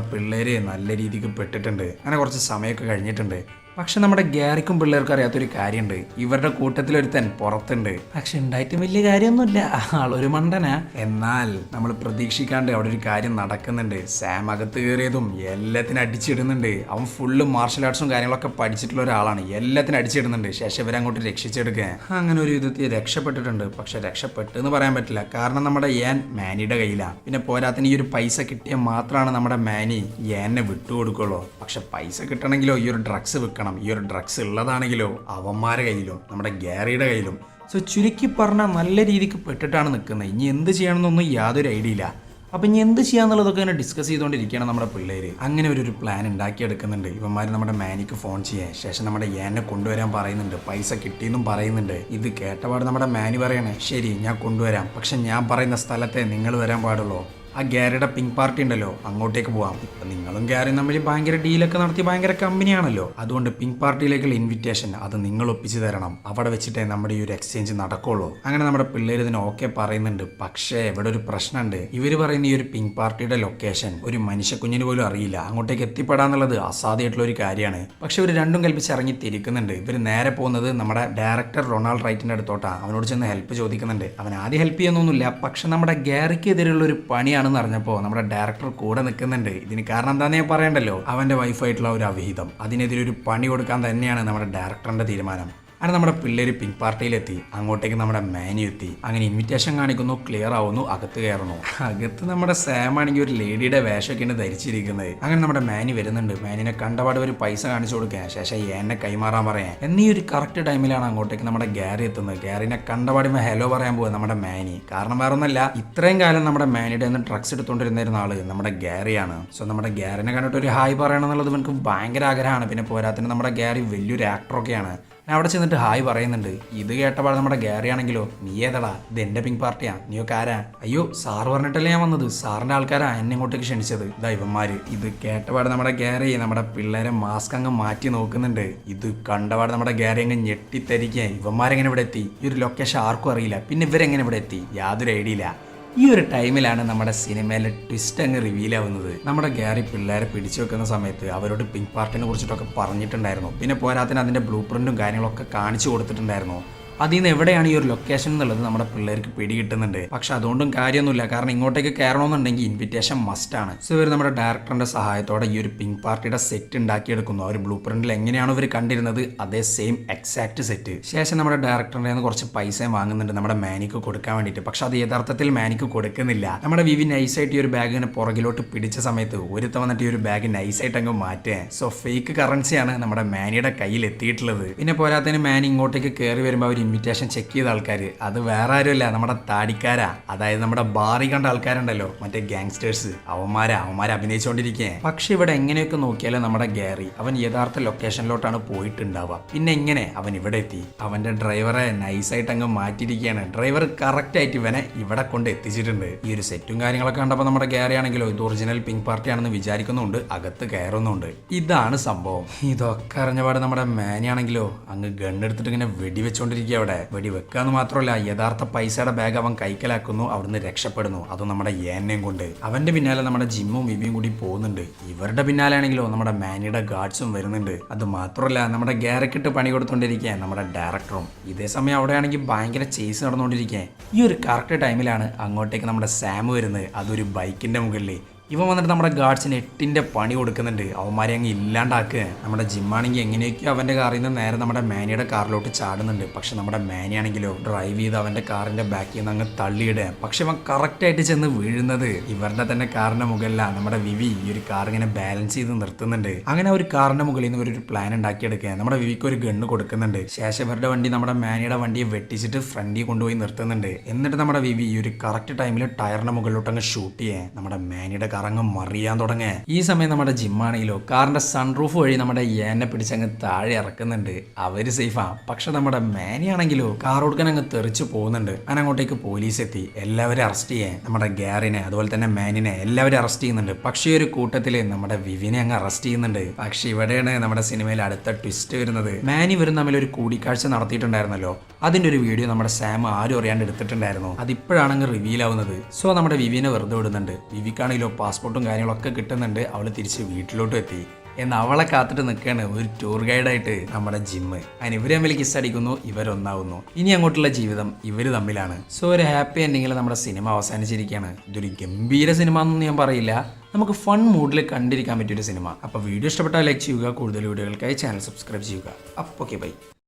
പിള്ളേര് നല്ല രീതിക്ക് പെട്ടിട്ടുണ്ട്. അങ്ങനെ കുറച്ച് സമയമൊക്കെ കഴിഞ്ഞിട്ടുണ്ട്. പക്ഷെ നമ്മുടെ ഗ്യാരിക്കും പിള്ളേർക്കും അറിയാത്തൊരു കാര്യമുണ്ട് ഇവരുടെ കൂട്ടത്തിൽ കൂട്ടത്തിലൊരുത്തൻ പുറത്തുണ്ട്. പക്ഷെ ഉണ്ടായിട്ട് വലിയ കാര്യമൊന്നുമില്ല. ആളൊരു മണ്ടനാ. എന്നാൽ നമ്മൾ പ്രതീക്ഷിക്കാണ്ട് അവിടെ ഒരു കാര്യം നടക്കുന്നുണ്ട്. സാം അകത്ത് കയറിയതും എല്ലാത്തിനും അടിച്ചിടുന്നുണ്ട്. അവൻ ഫുള്ള് മാർഷൽ ആർട്സും കാര്യങ്ങളൊക്കെ പഠിച്ചിട്ടുള്ള ഒരാളാണ്. എല്ലാത്തിനും അടിച്ചിടുന്നുണ്ട്. ശേഷം ഇവരെ അങ്ങോട്ട് രക്ഷിച്ചെടുക്കാൻ. അങ്ങനെ ഒരു വിധത്തിൽ രക്ഷപ്പെട്ടിട്ടുണ്ട്. പക്ഷെ രക്ഷപ്പെട്ടു എന്ന് പറയാൻ പറ്റില്ല. കാരണം നമ്മുടെ ഏൻ മാനിയുടെ കയ്യിലാണ് പിന്നെ പോരാത്തിന് ഈ ഒരു പൈസ കിട്ടിയാൽ മാത്രമാണ് നമ്മുടെ മാനി ഏനെ വിട്ടുകൊടുക്കുള്ളൂ. പക്ഷെ പൈസ കിട്ടണമെങ്കിലോ ഈ ഒരു ഡ്രഗ്സ് വിൽക്കണം ഈ ഒരു ഡ്രഗ്സ് ഉള്ളതാണെങ്കിലോ അവന്മാരുടെ കയ്യിലും നമ്മുടെ ഗ്യാരിയുടെ കയ്യിലും. സോ ചുരുക്കി പറഞ്ഞാൽ നല്ല രീതിക്ക് പെട്ടിട്ടാണ് നിൽക്കുന്നത്. ഇനി എന്ത് ചെയ്യണമെന്നൊന്നും യാതൊരു ഐഡിയ ഇല്ല. അപ്പം ഇനി എന്ത് ചെയ്യാന്നുള്ളതൊക്കെ ഇങ്ങനെ ഡിസ്കസ് ചെയ്തുകൊണ്ടിരിക്കുകയാണ് നമ്മുടെ പിള്ളേർ അങ്ങനെ ഒരു ഒരു പ്ലാൻ ഉണ്ടാക്കിയെടുക്കുന്നുണ്ട്. ഇവന്മാർ നമ്മുടെ മാനിക്ക് ഫോൺ ചെയ്യാൻ. ശേഷം നമ്മുടെ യാനെ കൊണ്ടുവരാൻ പറയുന്നുണ്ട്. പൈസ കിട്ടിയെന്നും പറയുന്നുണ്ട്. ഇത് കേട്ടപാട് നമ്മുടെ മാനി പറയണേ ശരി ഞാൻ കൊണ്ടുവരാം. പക്ഷെ ഞാൻ പറയുന്ന സ്ഥലത്തെ നിങ്ങൾ വരാൻ പാടുള്ളൂ. ആ ഗ്യാരിയുടെ പിങ്ക് പാർട്ടി ഉണ്ടല്ലോ അങ്ങോട്ടേക്ക് പോവാം. ഇപ്പൊ നിങ്ങളും ഗ്യാരിയും തമ്മിൽ ഭയങ്കര ഡീലൊക്കെ നടത്തി ഭയങ്കര കമ്പനിയാണല്ലോ അതുകൊണ്ട് പിങ്ക് പാർട്ടിയിലേക്കുള്ള ഇൻവിറ്റേഷൻ അത് നിങ്ങൾ ഒപ്പിച്ചു തരണം. അവിടെ വെച്ചിട്ടേ നമ്മുടെ ഈ ഒരു എക്സ്ചേഞ്ച് നടക്കുള്ളൂ. അങ്ങനെ നമ്മുടെ പിള്ളേർ ഇതിന് ഓക്കെ പറയുന്നുണ്ട്. പക്ഷേ ഇവിടെ ഒരു പ്രശ്നമുണ്ട്. ഇവർ പറയുന്ന ഈ ഒരു പിങ്ക് പാർട്ടിയുടെ ലൊക്കേഷൻ ഒരു മനുഷ്യക്കുഞ്ഞിന് പോലും അറിയില്ല. അങ്ങോട്ടേക്ക് എത്തിപ്പെടാന്നുള്ളത് അസാധ്യമായിട്ടുള്ള ഒരു കാര്യമാണ്. പക്ഷെ ഇവർ രണ്ടും കൽപ്പിച്ച് ഇറങ്ങി തിരിക്കുന്നുണ്ട്. ഇവർ നേരെ പോകുന്നത് നമ്മുടെ ഡയറക്ടർ റൊണാൾഡ് റൈറ്റിന്റെ അടുത്തോട്ടാണ് അവനോട് ചെന്ന് ഹെൽപ്പ് ചോദിക്കുന്നുണ്ട്. അവൻ ആദ്യം ഹെൽപ്പ് ചെയ്യുന്നൊന്നുമില്ല. പക്ഷെ നമ്മുടെ ഗ്യാരിക്കെതിരെയുള്ള ഒരു പണിയാണെന്ന് അറിഞ്ഞപ്പോൾ നമ്മുടെ ഡയറക്ടർ കൂടെ നിൽക്കുന്നുണ്ട് ഇതിന് കാരണം എന്താണെന്ന് ഞാൻ പറയണ്ടല്ലോ? അവന്റെ വൈഫായിട്ടുള്ള ഒരു അവിഹിതം. അതിനെതിരെ ഒരു പണി കൊടുക്കാൻ തന്നെയാണ് നമ്മുടെ ഡയറക്ടറിന്റെ തീരുമാനം. അങ്ങനെ നമ്മുടെ പിള്ളേര് പിങ്ക് പാർട്ടിയിലെത്തി അങ്ങോട്ടേക്ക് നമ്മുടെ മാനു എത്തി. അങ്ങനെ ഇൻവിറ്റേഷൻ കാണിക്കുന്നു ക്ലിയർ ആവുന്നു അകത്ത് കയറുന്നു. അകത്ത് നമ്മുടെ സാം ആണെങ്കിൽ ഒരു ലേഡിയുടെ വേഷമൊക്കെയാണ് ധരിച്ചിരിക്കുന്നത്. അങ്ങനെ നമ്മുടെ മാനു വരുന്നുണ്ട്. മാനിനെ കണ്ടപാട് ഒരു പൈസ കാണിച്ചു കൊടുക്കുക. ശേഷം എന്നെ കൈമാറാൻ പറയാൻ എന്നീ ഒരു കറക്റ്റ് ടൈമിലാണ് അങ്ങോട്ടേക്ക് നമ്മുടെ ഗാരി എത്തുന്നത്. ഗാരിനെ കണ്ടപാടുമ്പോൾ ഹലോ പറയാൻ പോകുന്നത് നമ്മുടെ മാനി കാരണം വേറെ ഒന്നല്ല ഇത്രയും കാലം നമ്മുടെ മാനിയുടെ നിന്ന് ഡ്രഗ്സ് എടുത്തുകൊണ്ടിരുന്നിരുന്ന ആൾ നമ്മുടെ ഗാരിയാണ്. സോ നമ്മുടെ ഗാരിനെ കണ്ടിട്ട് ഒരു ഹായ് പറയണം എന്നുള്ളത് എനിക്ക് ഭയങ്കര ആഗ്രഹമാണ്. പിന്നെ പോരാത്തിന് നമ്മുടെ ഗാരി വലിയൊരു ആക്ടറൊക്കെയാണ് ഞാൻ അവിടെ ചെന്നിട്ട് ഹായ് പറയുന്നുണ്ട്. ഇത് കേട്ടപാട് നമ്മുടെ ഗ്യാരി ആണെങ്കിലോ നീ ഏതടാ? ഇത് എന്റെ പിങ്ക് പാർട്ടിയാ നീയൊക്കെ ആരാ? അയ്യോ സാർ പറഞ്ഞിട്ടല്ലേ ഞാൻ വന്നത്. സാറിന്റെ ആൾക്കാരാ എന്നെ ഇങ്ങോട്ടേക്ക് ക്ഷണിച്ചത്. ഇതാ ഇവന്മാര്. ഇത് കേട്ടപാട് നമ്മുടെ ഗ്യാരി നമ്മുടെ പിള്ളേരെ മാസ്ക് അങ്ങ് മാറ്റി നോക്കുന്നുണ്ട്. ഇത് കണ്ടപാട് നമ്മുടെ ഗ്യാരി അങ്ങ് ഞെട്ടിത്തരിക്കുക ഇവന്മാരെങ്ങനെ ഇവിടെ എത്തി? ഈ ഒരു ലൊക്കേഷൻ ആർക്കും അറിയില്ല. പിന്നെ ഇവരെങ്ങനെ ഇവിടെ എത്തി? യാതൊരു ഐഡിയ ഇല്ല ഈ ഒരു ടൈമിലാണ് നമ്മുടെ സിനിമയിലെ ട്വിസ്റ്റ് അങ്ങ് റിവീൽ ആവുന്നത്. നമ്മുടെ ഗ്യാരി പിള്ളേരെ പിടിച്ചു വെക്കുന്ന സമയത്ത് അവരോട് പിങ്ക് പാർട്ടിനെ കുറിച്ചിട്ടൊക്കെ പറഞ്ഞിട്ടുണ്ടായിരുന്നു. പിന്നെ പോരാത്തിന് അതിന്റെ ബ്ലൂ പ്രിന്റും കാര്യങ്ങളൊക്കെ കാണിച്ചു കൊടുത്തിട്ടുണ്ടായിരുന്നു. അതിൽ നിന്ന് എവിടെയാണ് ഈ ഒരു ലൊക്കേഷൻ എന്നുള്ളത് നമ്മുടെ പിള്ളേർക്ക് പിടികിട്ടുന്നുണ്ട് പക്ഷെ അതുകൊണ്ടും കാര്യമൊന്നുമില്ല. കാരണം ഇങ്ങോട്ടേക്ക് കയറണമെന്നുണ്ടെങ്കിൽ ഇൻവിറ്റേഷൻ മസ്റ്റ് ആണ്. സോ ഇവർ നമ്മുടെ ഡയറക്ടറിന്റെ സഹായത്തോടെ ഈ ഒരു പിങ്ക് പാർട്ടിയുടെ സെറ്റ് ഉണ്ടാക്കിയെടുക്കുന്നു. ഒരു ബ്ലൂ പ്രിന്റിൽ എങ്ങനെയാണ് ഇവർ കണ്ടിരുന്നത് അതേ സെയിം എക്സാക്ട് സെറ്റ് ശേഷം നമ്മുടെ ഡയറക്ടറിന്റെ നിന്ന് കുറച്ച് പൈസയും വാങ്ങുന്നുണ്ട് നമ്മുടെ മാനിക്ക് കൊടുക്കാൻ വേണ്ടിയിട്ട്. പക്ഷെ അത് യഥാർത്ഥത്തിൽ മാനിക്ക് കൊടുക്കുന്നില്ല. നമ്മുടെ വിവി നൈസായിട്ട് ഈ ഒരു ബാഗ് ഇങ്ങനെ പുറകിലോട്ട് പിടിച്ച സമയത്ത് ഒരു വന്നിട്ട് ഈ ഒരു ബാഗ് നൈസായിട്ട് അങ്ങ് മാറ്റേ സോ ഫേക്ക് കറൻസിയാണ് നമ്മുടെ മാനിയുടെ കയ്യിൽ എത്തിയിട്ടുള്ളത്. പിന്നെ പോരാത്തതിന് മാനി ഇങ്ങോട്ടേക്ക് കയറി വരുമ്പോൾ അവർ ഇൻവിറ്റേഷൻ ചെക്ക് ചെയ്ത ആൾക്കാർ അത് വേറെ ആരുമല്ല നമ്മുടെ താടിക്കാരാ. അതായത് നമ്മുടെ ബാറി കണ്ട ആൾക്കാരുണ്ടല്ലോ മറ്റേ ഗാങ്സ്റ്റേഴ്സ് അവന്മാരെ അവന്മാരെ അഭിനയിച്ചുകൊണ്ടിരിക്കേ പക്ഷെ ഇവിടെ എങ്ങനെയൊക്കെ നോക്കിയാലും നമ്മുടെ ഗ്യാരി അവൻ യഥാർത്ഥ ലൊക്കേഷനിലോട്ടാണ് പോയിട്ടുണ്ടാവുക. പിന്നെ എങ്ങനെ അവൻ ഇവിടെ എത്തി? അവന്റെ ഡ്രൈവറെ നൈസായിട്ട് അങ്ങ് മാറ്റിയിരിക്കുകയാണ്. ഡ്രൈവർ കറക്റ്റ് ആയിട്ട് ഇവനെ ഇവിടെ കൊണ്ട് എത്തിച്ചിട്ടുണ്ട്. ഈ ഒരു സെറ്റും കാര്യങ്ങളൊക്കെ കണ്ടപ്പോൾ നമ്മുടെ ഗ്യാരി ആണെങ്കിലോ ഇത് ഒറിജിനൽ പിങ്ക് പാർട്ടി ആണെന്ന് വിചാരിക്കുന്നുണ്ട് അകത്ത് കയറുന്നുണ്ട്. ഇതാണ് സംഭവം. ഇതൊക്കെ അറിഞ്ഞപാട് നമ്മുടെ മാനിയാണെങ്കിലോ അങ്ങ് ഗണ്ണെടുത്തിട്ട് ഇങ്ങനെ വെടിവെച്ചോണ്ടിരിക്കുക അവിടെ വെടിവെക്കാന്ന് മാത്രമല്ല യഥാർത്ഥ പൈസയുടെ ബാഗ് അവൻ കൈക്കലാക്കുന്നു അവിടുന്ന് രക്ഷപ്പെടുന്നു. അതും നമ്മുടെ ഏനയും കൊണ്ട്. അവന്റെ പിന്നാലെ നമ്മുടെ ജിമ്മും വിബിയും കൂടി പോകുന്നുണ്ട്. ഇവരുടെ പിന്നാലെ ആണെങ്കിലോ നമ്മുടെ മാനിയുടെ ഗാർഡ്സും വരുന്നുണ്ട്. അത് മാത്രമല്ല നമ്മുടെ ഗ്യാരക്കിട്ട് പണി കൊടുത്തോണ്ടിരിക്കുക നമ്മുടെ ഡയറക്ടറും. ഇതേ സമയം അവിടെയാണെങ്കിൽ ഭയങ്കര ചേസ് നടന്നുകൊണ്ടിരിക്കുക ഈ ഒരു കറക്റ്റ് ടൈമിലാണ് അങ്ങോട്ടേക്ക് നമ്മുടെ സാം വരുന്നത്. അതൊരു ബൈക്കിന്റെ മുകളിൽ ഇവൻ വന്നിട്ട് നമ്മുടെ ഗാർഡ്സിന് എട്ടിന്റെ പണി കൊടുക്കുന്നുണ്ട്. അവന്മാരെ അങ്ങ് ഇല്ലാണ്ടാക്കുക നമ്മുടെ ജിമ്മാണെങ്കിൽ എങ്ങനെയൊക്കെയോ അവന്റെ കാറിൽ നിന്ന് നേരെ നമ്മുടെ മാനിയുടെ കാറിലോട്ട് ചാടുന്നുണ്ട്. പക്ഷെ നമ്മുടെ മാനിയാണെങ്കിലോ ഡ്രൈവ് ചെയ്ത് അവന്റെ കാറിന്റെ ബാക്കിൽ നിന്ന് അങ്ങ് തള്ളിയിടുക. പക്ഷെ അവൻ കറക്റ്റായിട്ട് ചെന്ന് വീഴുന്നത് ഇവരുടെ തന്നെ കാറിന്റെ മുകളിലാണ് നമ്മുടെ വിവി ഈ ഒരു കാർ ഇങ്ങനെ ബാലൻസ് ചെയ്ത് നിർത്തുന്നുണ്ട്. അങ്ങനെ ഒരു കാറിന്റെ മുകളിൽ നിന്ന് ഒരു പ്ലാൻ ഉണ്ടാക്കിയെടുക്കുക. നമ്മുടെ വിവിക്ക് ഒരു ഗണ്ണ് കൊടുക്കുന്നുണ്ട്. ശേഷം ഇവരുടെ വണ്ടി നമ്മുടെ മാനിയുടെ വണ്ടിയെ വെട്ടിച്ചിട്ട് ഫ്രണ്ടിൽ കൊണ്ടുപോയി നിർത്തുന്നുണ്ട്. എന്നിട്ട് നമ്മുടെ വിവി ഈ ഒരു കറക്റ്റ് ടൈമിൽ ടയറിന്റെ മുകളിലോട്ട് അങ്ങ് ഷൂട്ട് ചെയ്യാൻ നമ്മുടെ മാനിയുടെ കാർ അങ്ങ് മറിയാൻ തുടങ്ങേ. ഈ സമയം നമ്മുടെ ജിമ്മാണെങ്കിലോ കാറിന്റെ സൺറൂഫ് വഴി നമ്മുടെ ഏനെ പിടിച്ചങ്ങ് താഴെ ഇറക്കുന്നുണ്ട്. അവർ സേഫാ. പക്ഷെ നമ്മുടെ മേനയാണെങ്കിലോ ഓടുക്കാൻ അങ്ങ് തെറിച്ചു പോകുന്നുണ്ട്. അങ്ങോട്ടേക്ക് പോലീസ് എത്തി എല്ലാവരും അറസ്റ്റ് ചെയ്യാൻ നമ്മുടെ ഗ്യാറിനെ അതുപോലെ തന്നെ മാനിനെ എല്ലാവരും അറസ്റ്റ് ചെയ്യുന്നുണ്ട്. പക്ഷേ ഒരു കൂട്ടത്തിൽ നമ്മുടെ വിവിനെ അങ്ങ് അറസ്റ്റ് ചെയ്യുന്നുണ്ട്. പക്ഷെ ഇവിടെയാണ് നമ്മുടെ സിനിമയിൽ അടുത്ത ട്വിസ്റ്റ് വരുന്നത്. മാനി ഇവരും തമ്മിൽ ഒരു കൂടിക്കാഴ്ച നടത്തിയിട്ടുണ്ടായിരുന്നല്ലോ. അതിന്റെ ഒരു വീഡിയോ നമ്മുടെ സാം ആരും അറിയാണ്ട് എടുത്തിട്ടുണ്ടായിരുന്നു. അതിപ്പോഴാണ് അങ്ങ് റിവീൽ ആവുന്നത്. സോ നമ്മുടെ വിവിനെ വെറുതെ വിടുന്നുണ്ട്. വിവിക്കാണെങ്കിലോ പാസ്പോർട്ടും കാര്യങ്ങളൊക്കെ കിട്ടുന്നുണ്ട്. അവൾ തിരിച്ച് വീട്ടിലോട്ട് എത്തി എന്ന് അവളെ കാത്തിട്ട് നിൽക്കുകയാണ് ഒരു ടൂർ ഗൈഡായിട്ട് നമ്മുടെ ജിമ്മ് അതിന് ഇവർ തമ്മിൽ കിസ് അടിക്കുന്നു ഇവരൊന്നാവുന്നു. ഇനി അങ്ങോട്ടുള്ള ജീവിതം ഇവർ തമ്മിലാണ്. സോ ഒരു ഹാപ്പി എൻഡിങ്ങിൽ നമ്മുടെ സിനിമ അവസാനിച്ചിരിക്കുകയാണ് ഇതൊരു ഗംഭീര സിനിമ എന്നൊന്നും ഞാൻ പറയില്ല. നമുക്ക് ഫൺ മൂഡിൽ കണ്ടിരിക്കാൻ പറ്റിയൊരു സിനിമ അപ്പോൾ വീഡിയോ ഇഷ്ടപ്പെട്ടാൽ ലൈക്ക് ചെയ്യുക. കൂടുതൽ വീഡിയോകൾക്കായി ചാനൽ സബ്സ്ക്രൈബ് ചെയ്യുക. അപ്പോൾ ഓക്കെ ബൈ